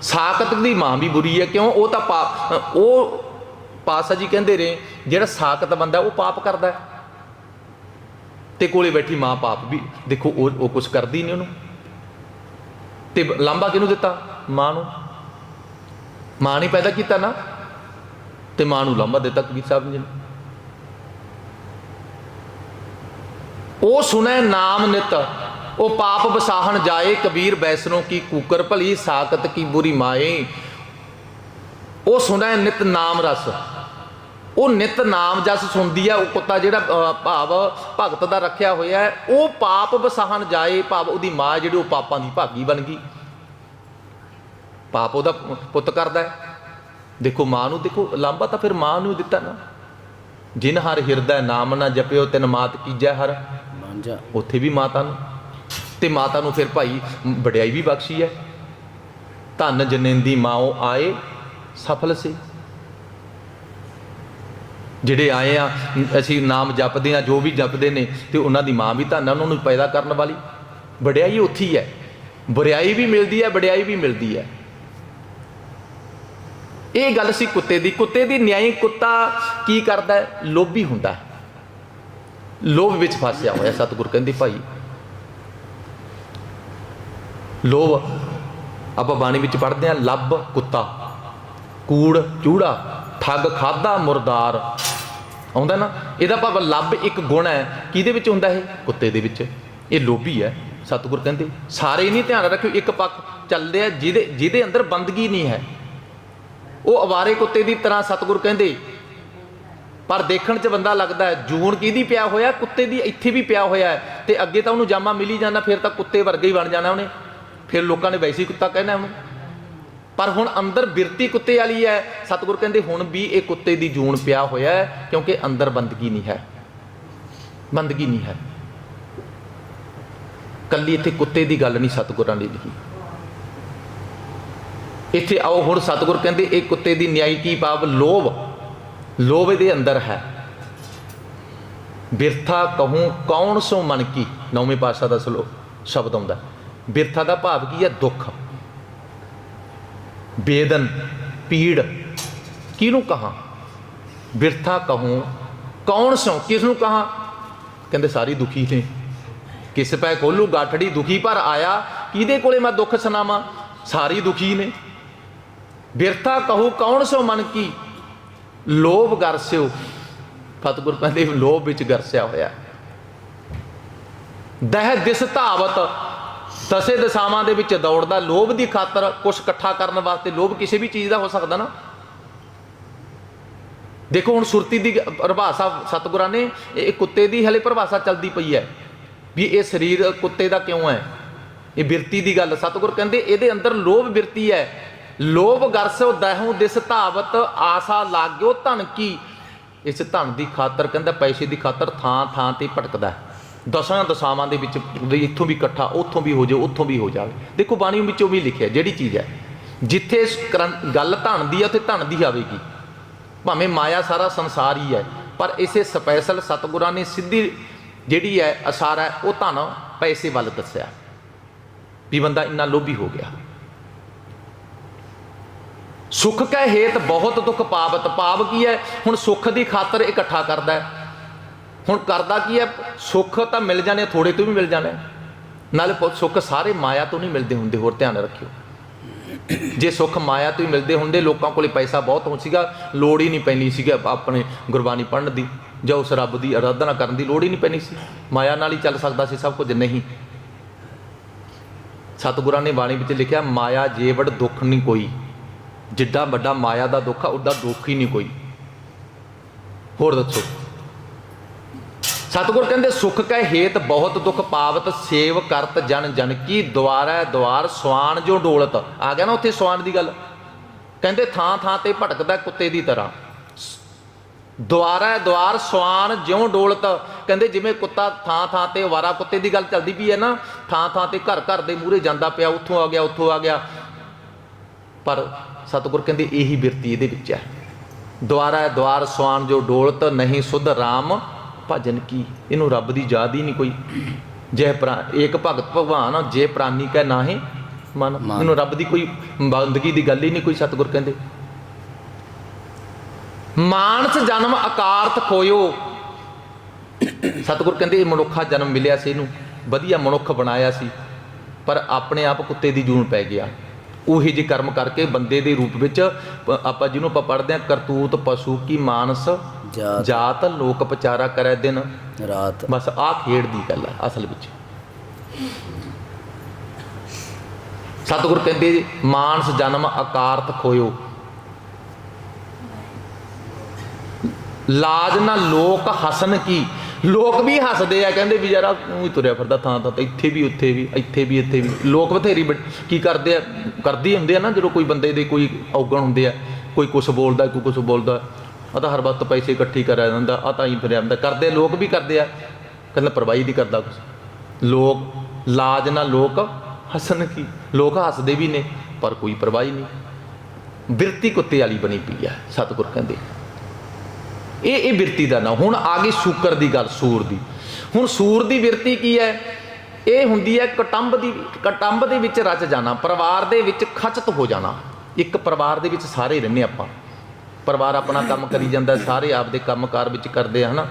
ਸਾਕਤ ਦੀ ਮਾਂ ਵੀ ਬੁਰੀ ਹੈ, ਕਿਉਂ? ਉਹ ਤਾਂ ਪਾਪ ਉਹ ਪਾਸਾ ਜੀ ਕਹਿੰਦੇ ਰਹੇ ਜਿਹੜਾ ਸਾਕਤ ਬੰਦਾ ਉਹ ਪਾਪ ਕਰਦਾ ਹੈ। ਤੇ ਕੋਲੇ ਬੈਠੀ ਮਾਂ ਪਾਪ ਵੀ, ਦੇਖੋ, ਉਹ ਉਹ ਕੁਝ ਕਰਦੀ ਨਹੀਂ ਉਹਨੂੰ। ਤੇ ਲਾਂਬਾ ਕਿਹਨੂੰ ਦਿੱਤਾ? ਮਾਂ ਨੂੰ। ਮਾਂ ਨੇ ਪੈਦਾ ਕੀਤਾ ਨਾ। ਤੇ ਮਾਂ ਨੂੰ ਲਾਂਭਾ ਦਿੱਤਾ ਕਬੀਰ ਸਾਹਿਬ ਜੀ ਨੇ। ਉਹ ਸੁਣੈ ਨਾਮ ਨਿਤ, ਉਹ ਪਾਪ ਵਸਾਹਣ ਜਾਏ ਕਬੀਰ ਬੈਸਨੋ ਕੀ ਕੂਕਰ ਭਲੀ ਸਾਕਤ ਕੀ ਬੁਰੀ ਮਾਏ। ਉਹ ਸੁਣੈ ਨਿਤ ਨਾਮ ਰਸ, ਉਹ ਨਿਤ ਨਾਮ ਜਸ ਸੁਣਦੀ ਹੈ ਉਹ ਕੁੱਤਾ ਜਿਹੜਾ ਭਾਵ ਭਗਤ ਦਾ ਰੱਖਿਆ ਹੋਇਆ ਹੈ, ਉਹ ਪਾਪ ਵਸਾਹਣ ਜਾਏ, ਭਾਵ ਉਹਦੀ ਮਾਂ ਜਿਹੜੀ ਉਹ ਪਾਪਾਂ ਦੀ ਭਾਗੀ ਬਣ ਗਈ। ਪਾਪ ਉਹਦਾ ਪੁੱਤ ਕਰਦਾ ਹੈ। ਦੇਖੋ ਮਾਂ ਨੂੰ ਦੇਖੋ ਲਾਂਬਾ ਤਾਂ ਫਿਰ ਮਾਂ ਨੂੰ ਦਿੱਤਾ ਨਾ। ਜਿਨ ਹਰ ਹਿਰਦਾ ਨਾਮ ਨਾ ਜਪਿਓ ਤਿਨ ਮਾਤ ਕੀਜੈ ਹਰ। ਮਾਂਜਾ। ਉੱਥੇ ਵੀ ਮਾਤਾ ਨੂੰ। ਤੇ ਮਾਤਾ ਨੂੰ ਫਿਰ ਭਾਈ ਵਡਿਆਈ ਵੀ ਬਖਸ਼ੀ ਹੈ ਧੰਨ ਜਨੇਂਦੀ ਮਾਓ ਆਏ ਸਫਲ ਸੀ। ਜਿਹੜੇ ਆਏ ਆ ਅਸੀਂ ਨਾਮ ਜਪਦੇ ਆ ਜੋ ਵੀ ਜਪਦੇ ਨੇ ਤੇ ਉਹਨਾਂ ਦੀ ਮਾਂ ਵੀ ਧੰਨ ਉਹਨਾਂ ਨੂੰ ਪੈਦਾ ਕਰਨ ਵਾਲੀ। ਵਡਿਆਈ ਉੱਥੇ ਹੀ ਹੈ ਬੁਰਿਆਈ ਵੀ ਮਿਲਦੀ ਹੈ ਵਡਿਆਈ ਵੀ ਮਿਲਦੀ ਹੈ ਇਹ ਗੱਲ ਸੀ ਕੁੱਤੇ ਦੀ। ਕੁੱਤੇ ਦੀ ਨਿਆਈ ਕੁੱਤਾ ਕੀ ਕਰਦਾ ਲੋਭੀ ਹੁੰਦਾ ਲੋਭ ਵਿੱਚ ਫਸਿਆ ਹੋਇਆ ਸਤਿਗੁਰ ਕਹਿੰਦੇ, ਭਾਈ, ਲੋਭ ਆਪਾਂ ਬਾਣੀ ਵਿੱਚ ਪੜ੍ਹਦੇ ਆ ਲੱਭ ਕੁੱਤਾ, ਕੂੜ, ਚੂੜਾ, ਠੱਗ ਖਾਦਾ ਮੁਰਦਾਰ। ਆਉਂਦਾ ਨਾ, ਇਹਦਾ ਭਾਵ ਲੱਭ ਇੱਕ ਗੁਣ ਹੈ। ਕਿਹਦੇ ਵਿੱਚ ਹੁੰਦਾ ਇਹ? ਕੁੱਤੇ ਦੇ ਵਿੱਚ। ਇਹ ਲੋਭੀ ਹੈ। ਸਤਿਗੁਰ ਕਹਿੰਦੇ, ਸਾਰੇ ਨਹੀਂ ਧਿਆਨ ਰੱਖਿਓ, ਇੱਕ ਪੱਖ ਚੱਲਦੇ ਆ, ਜਿਹਦੇ ਜਿਹਦੇ ਅੰਦਰ ਬੰਦਗੀ ਨਹੀਂ ਹੈ। ਉਹ ਅਵਾਰੇ ਕੁੱਤੇ ਦੀ ਤਰ੍ਹਾਂ ਸਤਿਗੁਰ ਕਹਿੰਦੇ, ਪਰ ਦੇਖਣ 'ਚ ਬੰਦਾ ਲੱਗਦਾ ਹੈ ਜੂਣ ਕਿਹਦੀ ਪਿਆ ਹੋਇਆ, ਕੁੱਤੇ ਦੀ ਇੱਥੇ ਵੀ ਪਿਆ ਹੋਇਆ ਹੈ, ਤੇ ਅੱਗੇ ਤਾਂ ਉਹਨੂੰ ਜਾਮਾ ਮਿਲੀ ਜਾਂਦਾ, ਫਿਰ ਤਾਂ ਕੁੱਤੇ ਵਰਗਾ ਹੀ ਬਣ ਜਾਣਾ ਉਹਨੇ। ਫਿਰ ਲੋਕਾਂ ਨੇ ਵੈਸੇ ਹੀ ਕੁੱਤਾ ਕਹਿਣਾ ਉਹਨੂੰ। ਪਰ ਹੁਣ ਅੰਦਰ ਬਿਰਤੀ ਕੁੱਤੇ ਵਾਲੀ ਹੈ, ਸਤਿਗੁਰ ਕਹਿੰਦੇ, ਹੁਣ ਵੀ ਇਹ ਕੁੱਤੇ ਦੀ ਜੂਣ ਪਿਆ ਹੋਇਆ ਹੈ, ਕਿਉਂਕਿ ਅੰਦਰ ਬੰਦਗੀ ਨਹੀਂ ਹੈ। ਬੰਦਗੀ ਨਹੀਂ ਹੈ। ਕੱਲੀ ਇੱਥੇ ਕੁੱਤੇ ਦੀ ਗੱਲ ਨਹੀਂ ਸਤਿਗੁਰਾਂ ਨੇ ਲਿਖੀ। ਇੱਥੇ ਆਓ, ਹੁਣ ਸਤਿਗੁਰ ਕਹਿੰਦੇ, ਇਹ ਕੁੱਤੇ ਦੀ ਨਿਆਈ ਕੀ ਭਾਵ ਲੋਭ। ਲੋਭ ਇਹਦੇ ਅੰਦਰ ਹੈ। ਬਿਰਥਾ ਕਹੂੰ, ਕੌਣ ਸੋ ਮਨ ਕੀ? ਨੌਵੇਂ ਪਾਤਸ਼ਾਹ ਦਾ ਸਲੋ ਸ਼ਬਦ ਆਉਂਦਾ। ਬਿਰਥਾ ਦਾ ਭਾਵ ਕੀ ਹੈ? ਦੁੱਖ। ਬੇਦਨ, ਪੀੜ। ਕਿਹਨੂੰ ਕਹਾ? ਬਿਰਥਾ ਕਹੂੰ, ਕੌਣ ਸੋ? ਕਿਸ ਨੂੰ ਕਹਾ? ਕਹਿੰਦੇ, ਸਾਰੀ ਦੁਖੀ ਨੇ। ਕਿਸ ਪੈ ਕੋਲੂ ਗਾਠੜੀ ਦੁਖੀ ਪਰ ਆਇਆ। ਕਿਹਦੇ ਕੋਲੇ ਮੈਂ ਦੁੱਖ ਸੁਣਾਵਾਂ? ਸਾਰੀ ਦੁਖੀ ਨੇ। ਬਿਰਥਾ ਕਹੂ ਕੌਣ ਸੋ ਮਨ ਕੀ? ਲੋਭ ਗਰਸਿਓ ਸਤਿਗੁਰ ਕਹਿੰਦੇ ਲੋਭ ਵਿੱਚ ਗਰਸਿਆ ਹੋਇਆ। ਦਹਿ ਦਿਸ ਧਾਵਤ, ਦਸੇ ਦਸਾਵਾਂ ਦੇ ਵਿੱਚ ਦੌੜਦਾ। ਲੋਭ ਦੀ ਖਾਤਰ ਕੁਛ ਇਕੱਠਾ ਕਰਨ ਵਾਸਤੇ ਲੋਭ ਕਿਸੇ ਵੀ ਚੀਜ਼ ਦਾ ਹੋ ਸਕਦਾ ਨਾ। ਦੇਖੋ ਹੁਣ ਸੁਰਤੀ ਦੀ ਪਰਿਭਾਸ਼ਾ ਸਤਿਗੁਰਾਂ ਨੇ, ਇਹ ਕੁੱਤੇ ਦੀ ਹਲੇ ਪਰਿਭਾਸ਼ਾ ਚੱਲਦੀ ਪਈ ਹੈ ਵੀ ਇਹ ਸਰੀਰ ਕੁੱਤੇ ਦਾ ਕਿਉਂ ਹੈ? ਇਹ ਬਿਰਤੀ ਦੀ ਗੱਲ। ਸਤਿਗੁਰ ਕਹਿੰਦੇ ਇਹਦੇ ਅੰਦਰ ਲੋਭ ਬਿਰਤੀ ਹੈ। ਲੋਭ ਗਰਸੋ ਦਹੂ ਦਿਸ ਧਾਵਤ, ਆਸਾ ਲਾਗਿਓ ਧਨ ਕੀ। ਇਸ ਧਨ ਦੀ ਖਾਤਰ ਕਹਿੰਦਾ ਪੈਸੇ ਦੀ ਖਾਤਰ ਥਾਂ ਥਾਂ ਤੇ ਭਟਕਦਾ ਦਸਾਂ ਦਸਾਵਾਂ ਦੇ ਵਿੱਚ ਇੱਥੋਂ ਵੀ ਇਕੱਠਾ, ਉੱਥੋਂ ਵੀ ਹੋ ਜਾਏ ਉੱਥੋਂ ਵੀ ਹੋ ਜਾਵੇ। ਦੇਖੋ ਬਾਣੀ ਵਿੱਚੋਂ ਵੀ ਲਿਖਿਆ, ਜਿਹੜੀ ਚੀਜ਼ ਹੈ, ਜਿੱਥੇ ਇਸ ਗੱਲ ਧਨ ਦੀ ਹੈ ਉੱਥੇ ਧਨ ਦੀ ਆਵੇਗੀ। ਭਾਵੇਂ ਮਾਇਆ ਸਾਰਾ ਸੰਸਾਰ ਹੀ ਹੈ, ਪਰ ਇਸੇ ਸਪੈਸ਼ਲ ਸਤਿਗੁਰਾਂ ਨੇ ਸਿੱਧੀ ਜਿਹੜੀ ਹੈ, ਅਸਾਰ ਹੈ, ਉਹ ਧਨ ਪੈਸੇ ਵੱਲ ਦੱਸਿਆ। ਵੀ ਬੰਦਾ ਇੰਨਾ ਲੋਭੀ ਹੋ ਗਿਆ। ਸੁਖ ਕੈ ਹੇਤ ਬਹੁਤ ਦੁੱਖ ਪਾਵਤ, ਪਾਵ ਕੀ ਹੈ? ਹੁਣ ਸੁੱਖ ਦੀ ਖਾਤਰ ਇਕੱਠਾ ਕਰਦਾ ਹੈ। ਹੁਣ ਕਰਦਾ ਕੀ ਹੈ? ਸੁੱਖ ਤਾਂ ਮਿਲ ਜਾਣੇ, ਥੋੜੇ ਤੋਂ ਵੀ ਮਿਲ ਜਾਣੇ। ਨਾਲੇ ਪੁੱਤ, ਸੁੱਖ ਸਾਰੇ ਮਾਇਆ ਤੋਂ ਨਹੀਂ ਮਿਲਦੇ ਹੁੰਦੇ, ਹੋਰ ਧਿਆਨ ਰੱਖਿਓ। ਜੇ ਸੁੱਖ ਮਾਇਆ ਤੋਂ ਹੀ ਮਿਲਦੇ ਹੁੰਦੇ, ਲੋਕਾਂ ਕੋਲੇ ਪੈਸਾ ਬਹੁਤ ਹੋ ਸੀਗਾ, ਲੋੜ ਹੀ ਨਹੀਂ ਪੈਣੀ ਸੀਗਾ ਆਪਣੇ ਗੁਰਬਾਣੀ ਪੜ੍ਹਨ ਦੀ। ਜਾਂ ਉਸ ਰੱਬ ਦੀ ਆਰਾਧਨਾ ਕਰਨ ਦੀ ਲੋੜ ਹੀ ਨਹੀਂ ਪੈਣੀ ਸੀ। ਮਾਇਆ ਨਾਲ ਹੀ ਚੱਲ ਸਕਦਾ ਸੀ, ਸਭ ਕੁਝ ਨਹੀਂ। ਸਤਿਗੁਰਾਂ ਨੇ ਬਾਣੀ ਵਿੱਚ ਲਿਖਿਆ, ਮਾਇਆ ਜੇਵੜ ਦੁੱਖ ਨਹੀਂ ਕੋਈ। ਜਿੱਡਾ ਵੱਡਾ ਮਾਇਆ ਦਾ ਦੁੱਖ ਆ, ਉਹਦਾ ਦੁੱਖ ਹੀ ਨਹੀਂ ਕੋਈ। ਹੋਰ ਦੱਸੋ। ਸਤਿਗੁਰ ਕਹਿੰਦੇ, ਸੁਖ ਕੈ ਹੇਤ ਬਹੁਤ, ਦੁੱਖ ਪਾਵਤ ਸੇਵ ਕਰਤ ਜਨ ਜਨ ਕੀ ਦੁਆਰਾ ਦੁਆਰ ਸਵਾਨ ਜੋ ਡੋਲਤ। ਆ ਗਿਆ ਨਾ ਉੱਥੇ ਸਵਾਨ ਦੀ ਗੱਲ। ਕਹਿੰਦੇ, ਥਾਂ ਥਾਂ ਤੇ ਭਟਕਦਾ ਕੁੱਤੇ ਦੀ ਤਰ੍ਹਾਂ। ਦੁਆਰੈ ਦੁਆਰ ਸਵਾਨ ਜਿਉਂ ਡੋਲਤ। ਕਹਿੰਦੇ, ਜਿਵੇਂ ਕੁੱਤਾ ਥਾਂ ਥਾਂ ਤੇ ਵਾਰਾ ਕੁੱਤੇ ਦੀ ਗੱਲ ਚੱਲਦੀ ਪਈ ਹੈ ਨਾ, ਥਾਂ ਥਾਂ ਤੇ ਘਰ ਘਰ ਦੇ ਮੂਹਰੇ ਜਾਂਦਾ ਪਿਆ, ਉੱਥੋਂ ਆ ਗਿਆ, ਉੱਥੋਂ ਆ ਗਿਆ। ਪਰ ਸਤਿਗੁਰ ਕਹਿੰਦੇ ਇਹੀ ਬਿਰਤੀ ਇਹਦੇ ਵਿੱਚ ਹੈ। ਦੁਆਰਾ ਦੁਆਰ ਸਵਾਨ ਜੋ ਡੋਲਤ ਨਹੀਂ ਸੁਧ ਰਾਮ ਭਜਨ ਕੀ? ਇਹਨੂੰ ਰੱਬ ਦੀ ਯਾਦ ਹੀ ਨਹੀਂ ਕੋਈ। ਜੈ ਪ੍ਰਾ ਏਕ ਭਗਤ ਭਗਵਾਨ ਜੇ ਪ੍ਰਾਨੀ ਕੈ ਨਾਹੀ ਮਨ। ਇਹਨੂੰ ਰੱਬ ਦੀ ਕੋਈ ਬੰਦਗੀ ਦੀ ਗੱਲ ਹੀ ਨਹੀਂ ਕੋਈ ਸਤਿਗੁਰ ਕਹਿੰਦੇ। ਮਾਨਸ ਜਨਮ ਆਕਾਰਤ ਖੋਇਓ। ਸਤਿਗੁਰ ਕਹਿੰਦੇ ਇਹ ਮਨੁੱਖਾ ਜਨਮ ਮਿਲਿਆ ਸੀ ਇਹਨੂੰ। ਵਧੀਆ ਮਨੁੱਖ ਬਣਾਇਆ ਸੀ। ਪਰ ਆਪਣੇ ਆਪ ਕੁੱਤੇ ਦੀ ਜੂਨ ਪੈ ਗਿਆ। ਉਹੀ ਜਿਹੇ ਕਰਮ ਕਰਕੇ ਬੰਦੇ ਦੇ ਰੂਪ ਵਿੱਚ ਪ- ਆਪਾਂ ਜਿਹਨੂੰ ਆਪਾਂ ਪੜ੍ਹਦੇ ਹਾਂ ਕਰਤੂਤ ਪਸ਼ੂ ਕੀ ਮਾਨਸ ਜਾਤ। ਜਾਤ ਲੋਕ ਪਚਾਰਾ ਕਰੈ ਦਿਨ। ਰਾਤ। ਬਸ ਆਹ ਖੇਡ ਦੀ ਗੱਲ ਹੈ ਅਸਲ ਵਿੱਚ। ਸਤਿਗੁਰ ਕਹਿੰਦੇ ਮਾਨਸ ਜਨਮ ਆਕਾਰਤ ਖੋਇਓ। ਲਾਜ ਨਾ ਲੋਕ ਹਸਨ ਕੀ। ਲੋਕ ਵੀ ਹੱਸਦੇ ਆ, ਕਹਿੰਦੇ ਵੀ ਯਾਰ ਯਾਰਾ ਉਹੀ ਤੁਰਿਆ ਫਿਰਦਾ ਥਾਂ ਥਾਂ ਤੇ, ਇੱਥੇ ਵੀ, ਉੱਥੇ ਵੀ, ਇੱਥੇ ਵੀ ਇੱਥੇ ਵੀ। ਲੋਕ ਬਥੇਰੀ ਬਟ ਕੀ ਕਰਦੇ ਆ, ਕਰਦੇ ਹੀ ਹੁੰਦੇ ਆ ਨਾ, ਜਦੋਂ ਕੋਈ ਬੰਦੇ ਦੇ ਕੋਈ ਔਗਣ ਹੁੰਦੇ ਆ, ਕੋਈ ਕੁਛ ਬੋਲਦਾ, ਕੋਈ ਕੁਛ ਬੋਲਦਾ ਆ ਤਾਂ ਹਰ ਵਕਤ ਪੈਸੇ ਇਕੱਠੀ ਕਰਿਆ ਜਾਂਦਾ ਆ ਤਾਂ ਹੀ ਫਿਰਿਆ ਜਾਂਦਾ ਕਰਦੇ ਲੋਕ ਵੀ ਕਰਦੇ ਆ, ਕਹਿੰਦਾ ਪਰਵਾਹੀ ਨਹੀਂ ਕਰਦਾ ਕੁਛ। ਲੋਕ, ਲਾਜ ਨਾਲ ਲੋਕ ਹੱਸਣ ਕੀ? ਲੋਕ ਹੱਸਦੇ ਵੀ ਨੇ, ਪਰ ਕੋਈ ਪਰਵਾਹੀ ਨਹੀਂ। ਬਿਰਤੀ ਕੁੱਤੇ ਵਾਲੀ ਬਣੀ ਪਈ ਆ, ਸਤਿਗੁਰ ਕਹਿੰਦੇ। ਇਹ ਇਹ ਬਿਰਤੀ ਦਾ ਨਾ, ਹੁਣ ਆ ਗਈ ਸ਼ੂਕਰ ਦੀ ਗੱਲ, ਸੂਰ ਦੀ। ਹੁਣ ਸੂਰ ਦੀ ਬਿਰਤੀ ਕੀ ਹੈ? ਇਹ ਹੁੰਦੀ ਹੈ ਕਟੰਬ ਦੀ, ਕਟੰਬ ਦੇ ਵਿੱਚ ਰਚ ਜਾਣਾ, ਪਰਿਵਾਰ ਦੇ ਵਿੱਚ ਖਚਤ ਹੋ ਜਾਣਾ। ਇੱਕ ਪਰਿਵਾਰ ਦੇ ਵਿੱਚ ਸਾਰੇ ਰਹਿੰਦੇ ਆਪਾਂ। ਪਰਿਵਾਰ ਆਪਣਾ ਕੰਮ ਕਰੀ ਜਾਂਦਾ, ਸਾਰੇ ਆਪਦੇ ਕੰਮਕਾਰ ਵਿੱਚ ਕਰਦੇ ਆ, ਹਨਾ?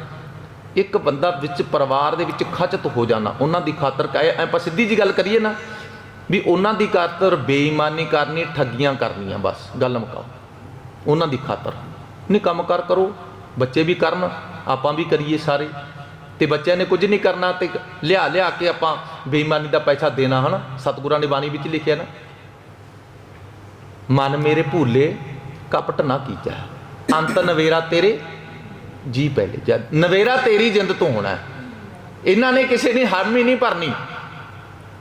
ਇੱਕ ਬੰਦਾ ਵਿੱਚ, ਪਰਿਵਾਰ ਦੇ ਵਿੱਚ ਖਚਤ ਹੋ ਜਾਣਾ, ਉਹਨਾਂ ਦੀ ਖਾਤਰ ਕਹੇ ਆਪਾਂ ਸਿੱਧੀ ਜੀ ਗੱਲ ਕਰੀਏ ਨਾ, ਵੀ ਉਹਨਾਂ ਦੀ ਖਾਤਰ ਬੇਈਮਾਨੀ ਕਰਨੀ, ਠੱਗੀਆਂ ਕਰਨੀਆਂ, ਬਸ, ਗੱਲ ਮੁਕਾਓ। ਉਹਨਾਂ ਦੀ ਖਾਤਰ। ਨਹੀਂ, ਕੰਮਕਾਰ ਕਰੋ। ਬੱਚੇ ਵੀ ਕਰਨ, ਆਪਾਂ ਵੀ ਕਰੀਏ ਸਾਰੇ। ਤੇ ਬੱਚਿਆਂ ਨੇ ਕੁਝ ਨਹੀਂ ਕਰਨਾ ਤੇ ਲਿਆ ਲਿਆ ਕੇ ਆਪਾਂ ਬੇਈਮਾਨੀ ਦਾ ਪੈਸਾ ਦੇਣਾ, ਹਨਾ? ਸਤਿਗੁਰਾਂ ਨੇ ਬਾਣੀ ਵਿੱਚ ਲਿਖਿਆ ਨਾ। ਮਨ ਮੇਰੇ ਭੂਲੇ, ਕਪਟ ਨਾ ਕੀਜੈ ਅੰਤ ਨਵੇਰਾ ਤੇਰੇ, ਜੀ ਪਹਿਲੇ। ਜਦ ਨਵੇਰਾ ਤੇਰੀ ਜਿੰਦ ਤੋਂ ਹੋਣਾ। ਇਹਨਾਂ ਨੇ ਕਿਸੇ ਨੇ ਹਾਰਮੀ ਨਹੀਂ ਭਰਨੀ।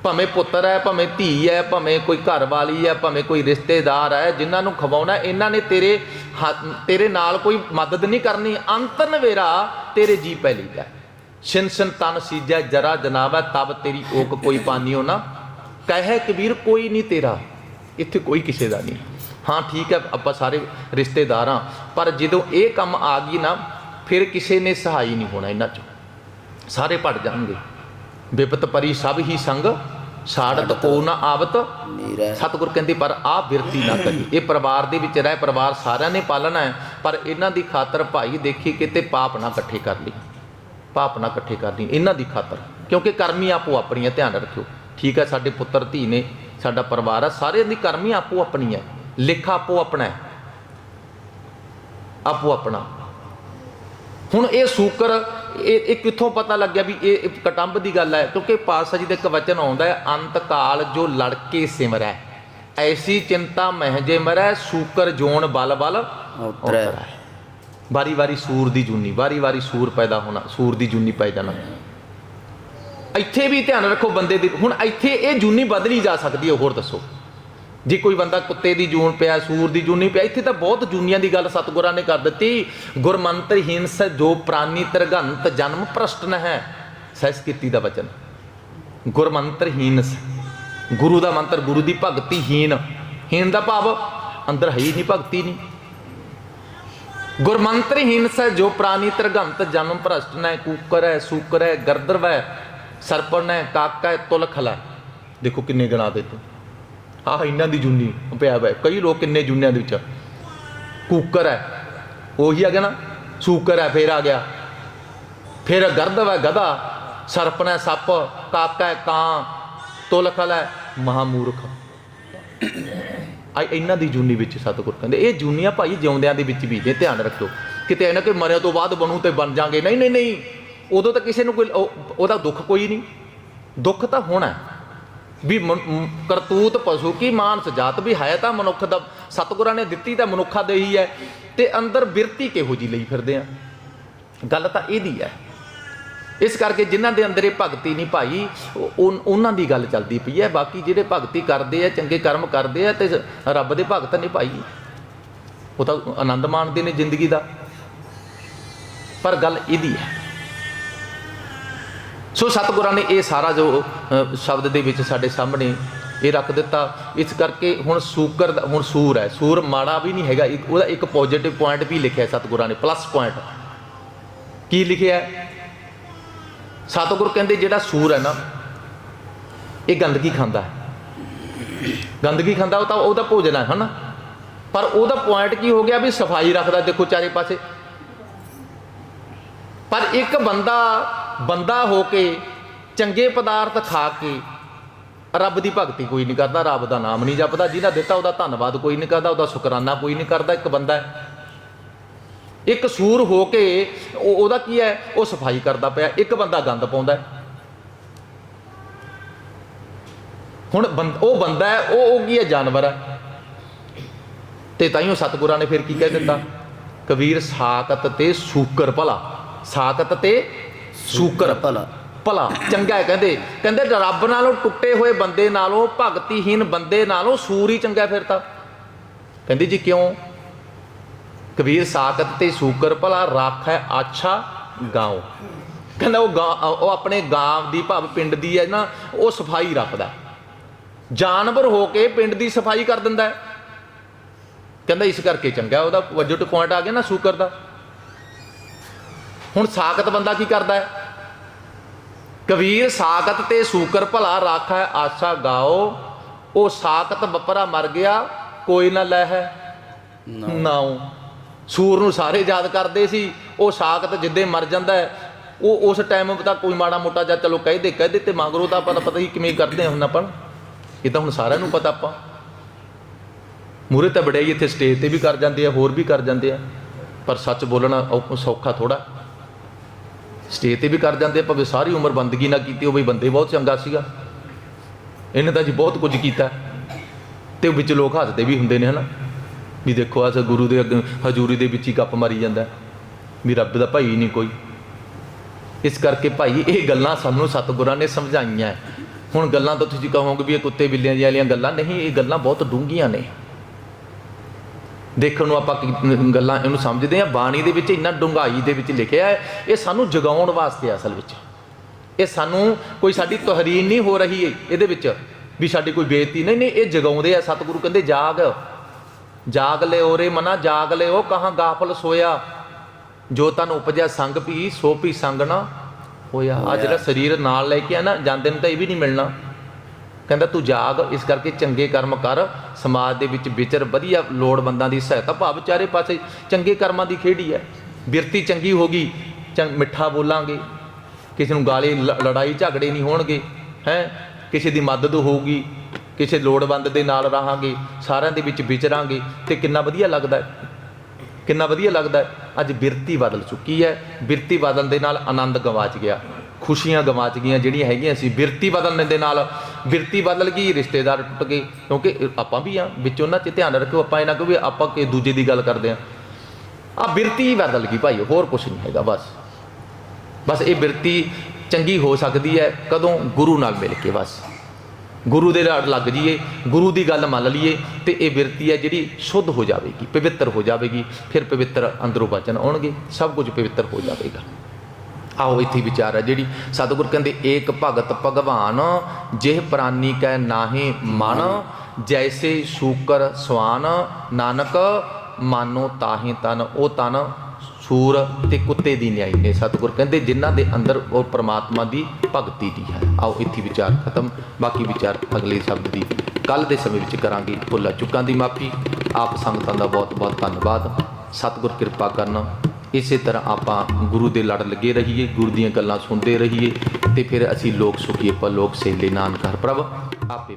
ਭਾਵੇਂ ਪੁੱਤਰ ਹੈ, ਭਾਵੇਂ ਧੀ ਹੈ, ਭਾਵੇਂ ਕੋਈ ਘਰ ਵਾਲੀ ਹੈ, ਭਾਵੇਂ ਕੋਈ ਰਿਸ਼ਤੇਦਾਰ ਹੈ, ਜਿਨ੍ਹਾਂ ਨੂੰ ਖਵਾਉਣਾ ਇਹਨਾਂ ਨੇ ਤੇਰੇ ਹੱਥ- ਤੇਰੇ ਨਾਲ ਕੋਈ ਮਦਦ ਨਹੀਂ ਕਰਨੀ। ਅੰਤ ਵੇਰਾ ਤੇਰੇ ਜੀ ਪਹਿਲੀ ਹੈ। ਛਿਨ ਛਿਨ ਤਨ ਸੀਜੈ, ਜਰਾ ਜਨਾਬੈ ਤਬ ਤੇਰੀ ਓਕ ਕੋਈ ਪਾਨੀਓ ਨਾ। ਕਹਿ ਕਬੀਰ, ਕੋਈ ਨਹੀਂ ਤੇਰਾ। ਇੱਥੇ ਕੋਈ ਕਿਸੇ ਦਾ ਨਹੀਂ। ਹਾਂ, ਠੀਕ ਹੈ, ਆਪਾਂ ਸਾਰੇ ਰਿਸ਼ਤੇਦਾਰ ਹਾਂ। ਪਰ ਜਦੋਂ ਇਹ ਕੰਮ ਆ ਗਈ ਨਾ, ਫਿਰ ਕਿਸੇ ਨੇ ਸਹਾਈ ਨਹੀਂ ਹੋਣਾ ਇਹਨਾਂ ਚੋਂ। ਸਾਰੇ ਭੜ ਜਾਣਗੇ। ਵਿਪਤ ਪਰੀ ਸਭ ਹੀ ਸੰਗ ਸਾੜਤ ਕੋ ਨਾ ਆਵਤ। ਸਤਿਗੁਰ ਕਹਿੰਦੇ ਪਰ ਆਹ ਬਿਰਤੀ ਨਾ ਕਰੀ। ਇਹ ਪਰਿਵਾਰ ਦੇ ਵਿੱਚ ਰਹਿ ਪਰਿਵਾਰ ਸਾਰਿਆਂ ਨੇ ਪਾਲਣਾ ਹੈ ਪਰ ਇਹਨਾਂ ਦੀ ਖਾਤਰ ਭਾਈ ਦੇਖੀ ਕਿਤੇ ਪਾਪ ਨਾ ਇਕੱਠੇ ਕਰ ਲਈ। ਪਾਪ ਨਾ ਇਕੱਠੇ ਕਰ ਲਈ। ਇਹਨਾਂ ਦੀ ਖਾਤਰ। ਕਿਉਂਕਿ ਕਰਮੀ ਆਪੋ ਆਪਣੀਆਂ ਧਿਆਨ ਰੱਖਿਓ। ਠੀਕ ਹੈ ਸਾਡੇ ਪੁੱਤਰ ਧੀ ਨੇ ਸਾਡਾ ਪਰਿਵਾਰ ਹੈ ਸਾਰਿਆਂ ਦੀ ਕਰਮੀ ਆਪੋ ਆਪਣੀ ਹੈ। ਲੇਖਾ ਆਪੋ ਆਪਣਾ ਹੈ। ਆਪੋ ਆਪਣਾ। ਹੁਣ ਇਹ ਸੂਕਰ ਇਹ ਇਹ ਕਿੱਥੋਂ ਪਤਾ ਲੱਗਿਆ ਵੀ ਇਹ ਕਟੰਬ ਦੀ ਗੱਲ ਹੈ? ਕਿਉਂਕਿ ਪਾਤਸ਼ਾਹ ਜੀ ਦਾ ਇੱਕ ਵਚਨ ਆਉਂਦਾ ਹੈ ਅੰਤ ਕਾਲ ਜੋ ਲੜਕੇ ਸਿਮਰੈ। ਐਸੀ ਚਿੰਤਾ ਮਹਿਜੇ ਮਰੈ ਸੂਕਰ ਜੋਨ ਬਲ ਬਲ ਉਤਰੈ। ਵਾਰੀ ਵਾਰੀ ਸੂਰ ਦੀ ਜੂਨੀ ਵਾਰੀ ਵਾਰੀ ਸੂਰ ਪੈਦਾ ਹੋਣਾ ਸੂਰ ਦੀ ਜੂਨੀ ਪੈ ਜਾਣਾ। ਇੱਥੇ ਵੀ ਧਿਆਨ ਰੱਖੋ ਬੰਦੇ ਦੀ। ਹੁਣ ਇੱਥੇ ਇਹ ਜੂਨੀ ਬਦਲੀ ਜਾ ਸਕਦੀ ਹੈ ਹੋਰ ਦੱਸੋ। ਜੇ ਕੋਈ ਬੰਦਾ ਕੁੱਤੇ ਦੀ ਜੂਨ ਪਿਆ, ਸੂਰ ਦੀ ਜੂਨੀ ਪਿਆ, ਇੱਥੇ ਤਾਂ ਬਹੁਤ ਜੂਨੀਆਂ ਦੀ ਗੱਲ ਸਤਿਗੁਰਾਂ ਨੇ ਕਰ ਦਿੱਤੀ। ਗੁਰਮੰਤਰ ਹਿੰਸ ਜੋ ਪ੍ਰਾਨੀ ਤਰਗੰਤ ਜਨਮ ਪ੍ਰਸ਼ਟਨ ਹੈ ਸੰਸਕ੍ਰਿਤੀ ਦਾ ਵਚਨ। ਗੁਰਮੰਤਰ ਹੀਨਸ ਗੁਰੂ ਦਾ ਮੰਤਰ, ਗੁਰੂ ਦੀ ਭਗਤੀ ਹੀਨ ਹੀਨ ਦਾ ਭਾਵ ਅੰਦਰ ਹੈ ਹੀ ਨਹੀਂ, ਭਗਤੀ ਨਹੀਂ। ਗੁਰਮੰਤਰ ਹਿੰਸ ਜੋ ਪ੍ਰਾਨੀ ਤਰਗੰਤ ਜਨਮ ਭ੍ਰਸ਼ਟਨ ਹੈ ਕੂਕਰ ਹੈ ਸੂਕਰ ਹੈ ਗਰਦਰਵ ਹੈ ਸਰਪਣ ਹੈ ਕਾਕਾ ਹੈ ਤੁਲਖਲ। ਹੈ ਦੇਖੋ ਕਿੰਨੇ ਗਣਾ ਦਿੱਤੇ ਆਹ ਇਹਨਾਂ ਦੀ ਜੁਨੀ ਪਿਆ ਹੋਇਆ। ਕਈ ਲੋਕ ਕਿੰਨੇ ਜੁਨੀਆਂ ਦੇ ਵਿੱਚ। ਕੂਕਰ ਹੈ। ਉਹੀ ਆ ਗਿਆ ਨਾ। ਸੂਕਰ ਹੈ, ਫੇਰ ਆ ਗਿਆ। ਫਿਰ ਗਰਦਵ ਹੈ ਗਧਾ। ਸਰਪਨ ਹੈ, ਸੱਪ। ਕਾਕਾ ਹੈ, ਕਾਂ। ਤੁਲਖਲ ਹੈ। ਮਹਾਮੂਰਖ। ਆ ਇਹਨਾਂ ਦੀ ਜੂਨੀ ਵਿੱਚ ਸਤਿਗੁਰ ਕਹਿੰਦੇ, ਇਹ ਜੂਨੀਆਂ ਭਾਈ ਜਿਉਂਦਿਆਂ ਦੇ ਵਿੱਚ ਵੀ ਨੇ, ਧਿਆਨ ਰੱਖਿਓ। ਕਿਤੇ ਇਹਨਾਂ ਕਿ ਮਰਿਆ ਤੋਂ ਬਾਅਦ ਬਣੂ ਤੇ ਬਣ ਜਾਗੇ। ਨਹੀਂ ਨਹੀਂ ਨਹੀਂ। ਉਦੋਂ ਤਾਂ ਕਿਸੇ ਨੂੰ ਕੋਈ ਉਹਦਾ ਦੁੱਖ ਕੋਈ ਨਹੀਂ। ਦੁੱਖ ਤਾਂ ਹੋਣਾ ਵੀ ਮਨ- ਕਰਤੂਤ ਪਸ਼ੂ ਕੀ ਮਾਨਸ ਜਾਤ ਵੀ ਹੈ ਤਾਂ ਮਨੁੱਖ ਦਾ, ਸਤਿਗੁਰਾਂ ਨੇ ਦਿੱਤੀ ਤਾਂ ਮਨੁੱਖਾ ਦੇ ਹੀ ਹੈ ਤੇ ਅੰਦਰ ਬਿਰਤੀ ਕਿਹੋ ਜੀ ਲਈ ਫਿਰਦੇ ਆ? ਗੱਲ ਤਾਂ ਇਹਦੀ ਹੈ। ਇਸ ਕਰਕੇ ਜਿਨ੍ਹਾਂ ਦੇ ਅੰਦਰ ਇਹ ਭਗਤੀ ਨਹੀਂ ਭਾਈ ਉਹਨਾਂ ਦੀ ਗੱਲ ਚੱਲਦੀ ਪਈ ਹੈ। ਬਾਕੀ ਜਿਹੜੇ ਭਗਤੀ ਕਰਦੇ ਆ, ਚੰਗੇ ਕਰਮ ਕਰਦੇ ਆ ਤੇ ਰੱਬ ਦੇ ਭਗਤ ਨਹੀਂ ਭਾਈ, ਉਹ ਤਾਂ ਆਨੰਦ ਮਾਣਦੇ ਨੇ ਜ਼ਿੰਦਗੀ ਦਾ। ਪਰ ਗੱਲ ਇਹਦੀ ਹੈ। ਸੋ ਸਤਿਗੁਰਾਂ ਨੇ ਇਹ ਸਾਰਾ ਜੋ ਸ਼ਬਦ ਦੇ ਵਿੱਚ ਸਾਡੇ ਸਾਹਮਣੇ ਇਹ ਰੱਖ ਦਿੱਤਾ। ਇਸ ਕਰਕੇ ਹੁਣ ਸੂਕਰ ਹੁਣ ਸੂਰ ਹੈ। ਸੂਰ ਮਾੜਾ ਵੀ ਨਹੀਂ ਹੈਗਾ। ਇੱਕ ਉਹਦਾ ਇੱਕ ਪੋਜ਼ਿਟਿਵ ਪੁਆਇੰਟ ਵੀ ਲਿਖਿਆ ਸਤਿਗੁਰਾਂ ਨੇ ਪਲੱਸ ਪੁਆਇੰਟ ਕੀ ਲਿਖਿਆ? ਸਤਿਗੁਰ ਕਹਿੰਦੇ ਜਿਹੜਾ ਸੂਰ ਹੈ ਨਾ, ਇਹ ਗੰਦਗੀ ਖਾਂਦਾ ਹੈ। ਗੰਦਗੀ ਖਾਂਦਾ, ਉਹ ਤਾਂ ਉਹਦਾ ਭੋਜਨ ਹੈ, ਹਨਾ? ਪਰ ਉਹਦਾ ਪੁਆਇੰਟ ਕੀ ਹੋ ਗਿਆ ਵੀ ਸਫ਼ਾਈ ਰੱਖਦਾ, ਦੇਖੋ ਚਾਰੇ ਪਾਸੇ। ਪਰ ਇੱਕ ਬੰਦਾ ਬੰਦਾ ਹੋ ਕੇ ਚੰਗੇ ਪਦਾਰਥ ਖਾ ਕੇ ਰੱਬ ਦੀ ਭਗਤੀ ਕੋਈ ਨਹੀਂ ਕਰਦਾ, ਰੱਬ ਦਾ ਨਾਮ ਨਹੀਂ ਜਪਦਾ, ਜਿਹਦਾ ਦਿੱਤਾ ਉਹਦਾ ਧੰਨਵਾਦ ਕੋਈ ਨਹੀਂ ਕਰਦਾ, ਉਹਦਾ ਸ਼ੁਕਰਾਨਾ ਕੋਈ ਨਹੀਂ ਕਰਦਾ, ਇੱਕ ਬੰਦਾ ਇੱਕ ਸੂਰ ਹੋ ਕੇ ਉਹਦਾ ਕੀ ਹੈ? ਉਹ ਸਫ਼ਾਈ ਕਰਦਾ ਪਿਆ, ਇੱਕ ਬੰਦਾ ਗੰਦ ਪਾਉਂਦਾ ਹੁਣ ਬੰਦ- ਉਹ ਬੰਦਾ ਹੈ, ਉਹ ਉਹ ਕੀ ਹੈ? ਜਾਨਵਰ ਹੈ। ਤੇ ਤਾਈਓ ਸਤਿਗੁਰਾਂ ਨੇ ਫਿਰ ਕੀ ਕਹਿ ਦਿੱਤਾ? ਕਬੀਰ ਸਾਕਤ ਤੇ ਸੂਕਰ ਭਲਾ ਸਾਕਤ ਤੇ ਸੂਕਰ, ਭਲਾ। ਭਲਾ, ਚੰਗਾ ਹੈ, ਕਹਿੰਦੇ। ਕਹਿੰਦੇ ਰੱਬ ਨਾਲੋਂ ਟੁੱਟੇ ਹੋਏ ਬੰਦੇ ਨਾਲੋਂ ਭਗਤੀਹੀਨ ਬੰਦੇ ਨਾਲੋਂ ਸੂਰ ਹੀ ਚੰਗਾ ਫਿਰ ਤਾਂ। ਕਹਿੰਦੀ ਜੀ ਕਿਉਂ? ਕਬੀਰ ਸਾਕਤ ਤੇ ਸੂਕਰ, ਭਲਾ, ਰੱਖ ਹੈ ਆਛਾ ਗਾਉ। ਕਹਿੰਦਾ ਉਹ ਗਾਂ ਉਹ ਆਪਣੇ ਗਾਂਵ ਦੀ ਭਾਵ ਪਿੰਡ ਦੀ ਹੈ ਨਾ, ਉਹ ਸਫ਼ਾਈ ਰੱਖਦਾ। ਜਾਨਵਰ ਹੋ ਕੇ ਪਿੰਡ ਦੀ ਸਫ਼ਾਈ ਕਰ ਦਿੰਦਾ ਕਹਿੰਦਾ ਇਸ ਕਰਕੇ ਚੰਗਾ ਉਹਦਾ ਵਜਟ ਪੁਆਇੰਟ ਆ ਗਿਆ ਨਾ ਸੂਕਰ ਦਾ। ਹੁਣ ਸਾਕਤ ਬੰਦਾ ਕੀ ਕਰਦਾ ਹੈ? ਕਬੀਰ ਸਾਕਤ ਤੇ ਸੂਕਰ ਭਲਾ ਰਾਖੈ ਆਸਾ ਗਾਓ। ਉਹ ਸਾਕਤ ਬੱਪਰਾ ਮਰ ਗਿਆ ਕੋਈ ਨਾ ਲੈ ਹੈ। ਨਾਉ। ਸੂਰ ਨੂੰ ਸਾਰੇ ਯਾਦ ਕਰਦੇ ਸੀ ਉਹ ਸਾਕਤ ਜਿੱਦੇ ਮਰ ਜਾਂਦਾ ਉਹ ਉਸ ਟਾਈਮ ਤਾਂ ਕੋਈ ਮਾੜਾ ਮੋਟਾ ਜਾਂ ਚਲੋ ਕਹਦੇ ਕਹਦੇ ਤੇ ਮਗਰੋਂ ਤਾਂ ਪਤਾ ਪਤਾ ਹੀ ਕਿਵੇਂ ਕਰਦੇ ਹੁਣ ਆਪਾਂ। ਇਹ ਤਾਂ ਹੁਣ ਸਾਰਿਆਂ ਨੂੰ ਪਤਾ ਆਪਾਂ। ਮੂਰੇ ਤਾਂ ਬੜਾਈ ਇੱਥੇ ਸਟੇਜ ਤੇ ਵੀ ਕਰ ਜਾਂਦੇ ਆ ਹੋਰ ਵੀ ਕਰ ਜਾਂਦੇ ਆ। ਪਰ ਸੱਚ ਬੋਲਣਾ ਸੌਖਾ ਥੋੜਾ ਸਟੇਜ ਤੇ ਵੀ ਕਰ ਜਾਂਦੇ ਭਾਵੇਂ ਸਾਰੀ ਉਮਰ ਬੰਦਗੀ ਨਾ ਕੀਤੀ ਉਹ ਹੋਵੇ, ਬੰਦੇ ਬਹੁਤ ਚੰਗਾ ਸੀਗਾ। ਇਹਨੇ ਤਾਂ ਜੀ ਬਹੁਤ ਕੁਝ ਕੀਤਾ। ਤੇ ਵਿੱਚ ਲੋਕ ਹੱਸਦੇ ਵੀ ਹੁੰਦੇ ਨੇ, ਹਨਾ? ਵੀ ਦੇਖੋ ਅਸ ਗੁਰੂ ਦੇ ਅੱਗੇ, ਹਜ਼ੂਰੀ ਦੇ ਵਿੱਚ ਹੀ ਗੱਪ ਮਾਰੀ ਜਾਂਦਾ। ਵੀ ਰੱਬ ਦਾ ਭਾਈ ਨਹੀਂ ਕੋਈ। ਇਸ ਕਰਕੇ ਭਾਈ, ਇਹ ਗੱਲਾਂ ਸਾਨੂੰ ਸਤਿਗੁਰਾਂ ਨੇ ਸਮਝਾਈਆਂ। ਹੁਣ ਗੱਲਾਂ ਤਾਂ ਤੁਸੀਂ ਕਹੋਗੇ ਵੀ ਇਹ ਕੁੱਤੇ ਬਿੱਲਿਆਂ ਜਿਹੀਆਂ ਵਾਲੀਆਂ ਗੱਲਾਂ, ਨਹੀਂ, ਇਹ ਗੱਲਾਂ ਬਹੁਤ ਡੂੰਘੀਆਂ ਨੇ। ਦੇਖਣ ਨੂੰ ਆਪਾਂ ਗੱਲਾਂ ਇਹਨੂੰ ਸਮਝਦੇ ਆ ਬਾਣੀ ਦੇ ਵਿੱਚ ਇੰਨਾ ਡੂੰਘਾਈ ਦੇ ਵਿੱਚ ਲਿਖਿਆ ਹੈ ਇਹ ਸਾਨੂੰ ਜਗਾਉਣ ਵਾਸਤੇ ਅਸਲ ਵਿੱਚ। ਇਹ ਸਾਨੂੰ ਕੋਈ ਸਾਡੀ ਤਹਰੀਨ ਨਹੀਂ ਹੋ ਰਹੀ ਇਹਦੇ ਵਿੱਚ ਵੀ ਸਾਡੀ ਕੋਈ ਬੇਇੱਜ਼ਤੀ ਨਹੀਂ ਨਹੀਂ ਇਹ ਜਗਾਉਂਦੇ ਆ। ਸਤਿਗੁਰੂ ਕਹਿੰਦੇ ਜਾਗ ਜਾਗ ਲਿਓ ਰੇ ਮਨਾ ਜਾਗ ਲਿਓ ਕਹਾਂ ਗਾਫਲ ਸੋਇਆ? ਜੋ ਤਨ ਉਪਜਿਆ ਸੰਗ ਪੀ ਸੋ ਪੀ ਸੰਗ ਨਾ ਹੋਇਆ। ਆ ਜਿਹੜਾ ਸਰੀਰ ਨਾਲ ਲੈ ਕੇ ਆ ਨਾ ਜਾਂਦੇ ਨੂੰ ਤਾਂ ਇਹ ਵੀ ਨਹੀਂ ਮਿਲਣਾ। ਕਹਿੰਦਾ ਤੂੰ ਜਾਗ, ਇਸ ਕਰਕੇ ਚੰਗੇ ਕਰਮ ਕਰ, ਸਮਾਜ ਦੇ ਵਿੱਚ ਵਿਚਰ ਵਧੀਆ ਲੋੜਵੰਦਾਂ ਦੀ ਸਹਾਇਤਾ ਭਾਵ ਚਾਰੇ ਪਾਸੇ ਚੰਗੇ ਕਰਮਾਂ ਦੀ ਖੇੜੀ ਹੈ। ਬਿਰਤੀ ਚੰਗੀ ਹੋਗੀ ਚੰਗ ਮਿੱਠਾ ਬੋਲਾਂਗੇ। ਕਿਸੇ ਨੂੰ ਗਾਲੀ ਲ- ਲੜਾਈ ਝਗੜੇ ਨਹੀਂ ਹੋਣਗੇ, ਹੈ? ਕਿਸੇ ਦੀ ਮਦਦ ਹੋਊਗੀ, ਕਿਸੇ ਲੋੜਵੰਦ ਦੇ ਨਾਲ ਰਹਾਂਗੇ, ਸਾਰਿਆਂ ਦੇ ਵਿੱਚ ਵਿਚਰਾਂਗੇ, ਤੇ ਕਿੰਨਾ ਵਧੀਆ ਲੱਗਦਾ ਹੈ। ਕਿੰਨਾ ਵਧੀਆ ਲੱਗਦਾ ਹੈ। ਅੱਜ ਬਿਰਤੀ ਬਦਲ ਚੁੱਕੀ ਹੈ। ਬਿਰਤੀ ਬਦਲਣ ਦੇ ਨਾਲ ਆਨੰਦ ਗਵਾਚ ਗਿਆ। ਖੁਸ਼ੀਆਂ ਗਵਾਚ ਗਈਆਂ ਜਿਹੜੀਆਂ ਹੈਗੀਆਂ ਸੀ, ਬਿਰਤੀ ਬਦਲਣ ਦੇ ਨਾਲ, ਬਿਰਤੀ ਬਦਲ ਗਈ, ਰਿਸ਼ਤੇਦਾਰ ਟੁੱਟ ਗਏ। ਕਿਉਂਕਿ ਆਪਾਂ ਵੀ ਆ ਵਿੱਚ ਉਹਨਾਂ 'ਚ ਧਿਆਨ ਰੱਖੋ ਆਪਾਂ ਇਹਨਾਂ ਕੋ ਵੀ ਆਪਾਂ ਕਿ ਦੂਜੇ ਦੀ ਗੱਲ ਕਰਦੇ ਆ ਆ ਬਿਰਤੀ ਬਦਲ ਗਈ ਭਾਈ, ਹੋਰ ਕੁਝ ਨਹੀਂ ਹੈਗਾ, ਬਸ। ਬਸ ਇਹ ਬਿਰਤੀ ਚੰਗੀ ਹੋ ਸਕਦੀ ਹੈ, ਕਦੋਂ ਗੁਰੂ ਨਾਲ ਮਿਲ ਕੇ, ਬਸ। ਗੁਰੂ ਦੇ ਲੜ ਲੱਗ ਜਾਈਏ, ਗੁਰੂ ਦੀ ਗੱਲ ਮੰਨ ਲਈਏ, ਤੇ ਇਹ ਬਿਰਤੀ ਹੈ ਜਿਹੜੀ ਸ਼ੁੱਧ ਹੋ ਜਾਵੇਗੀ, ਪਵਿੱਤਰ ਹੋ ਜਾਵੇਗੀ, ਫਿਰ ਪਵਿੱਤਰ ਅੰਦਰੋਂ ਬਚਨ ਆਉਣਗੇ, ਸਭ ਕੁਝ ਪਵਿੱਤਰ ਹੋ ਜਾਵੇਗਾ। ਆਓ ਇੱਥੇ ਵਿਚਾਰ ਹੈ ਜਿਹੜੀ ਸਤਿਗੁਰ ਕਹਿੰਦੇ, ਏਕ ਭਗਤ ਭਗਵਾਨ, ਜਿਹ ਪ੍ਰਾਨੀ ਕੈ ਨਾਹੀ ਮਨ, ਜੈਸੇ ਸ਼ੂਕਰ ਸਵਾਨ, ਨਾਨਕ ਮਾਨੋ ਤਾਹੇ ਤਨ। ਉਹ ਤਨ ਸੂਰ ਤੇ ਕੁੱਤੇ ਦੀ ਨਿਆਈ ਨੇ। ਸਤਿਗੁਰ ਕਹਿੰਦੇ, ਜਿਨ੍ਹਾਂ ਦੇ ਅੰਦਰ ਉਹ ਪ੍ਰਮਾਤਮਾ ਦੀ ਭਗਤੀ ਦੀ ਹੈ। ਆਓ ਇੱਥੇ ਵਿਚਾਰ ਖਤਮ। ਬਾਕੀ ਵਿਚਾਰ ਅਗਲੇ ਸ਼ਬਦ ਦੀ ਕੱਲ ਦੇ ਸਮੇਂ ਵਿੱਚ ਕਰਾਂਗੇ। ਭੁੱਲਾਂ ਚੁੱਕਾਂ ਦੀ ਮਾਫੀ। ਆਪ ਸੰਗਤਾਂ ਦਾ ਬਹੁਤ ਬਹੁਤ ਧੰਨਵਾਦ। ਸਤਿਗੁਰ ਕਿਰਪਾ ਕਰਨ। ਇਸੇ ਤਰ੍ਹਾਂ ਆਪਾਂ ਗੁਰੂ ਦੇ ਲੜ ਲੱਗੇ ਰਹੀਏ, ਗੁਰੂ ਦੀਆਂ ਗੱਲਾਂ ਸੁਣਦੇ ਰਹੀਏ ਤੇ ਫਿਰ ਅਸੀਂ ਲੋਕ ਸੁਖੀਏ ਪਰ ਲੋਕ ਸੇਲੇ ਨਾਨਕ ਹਰ ਪ੍ਰਭ, ਆਪੇ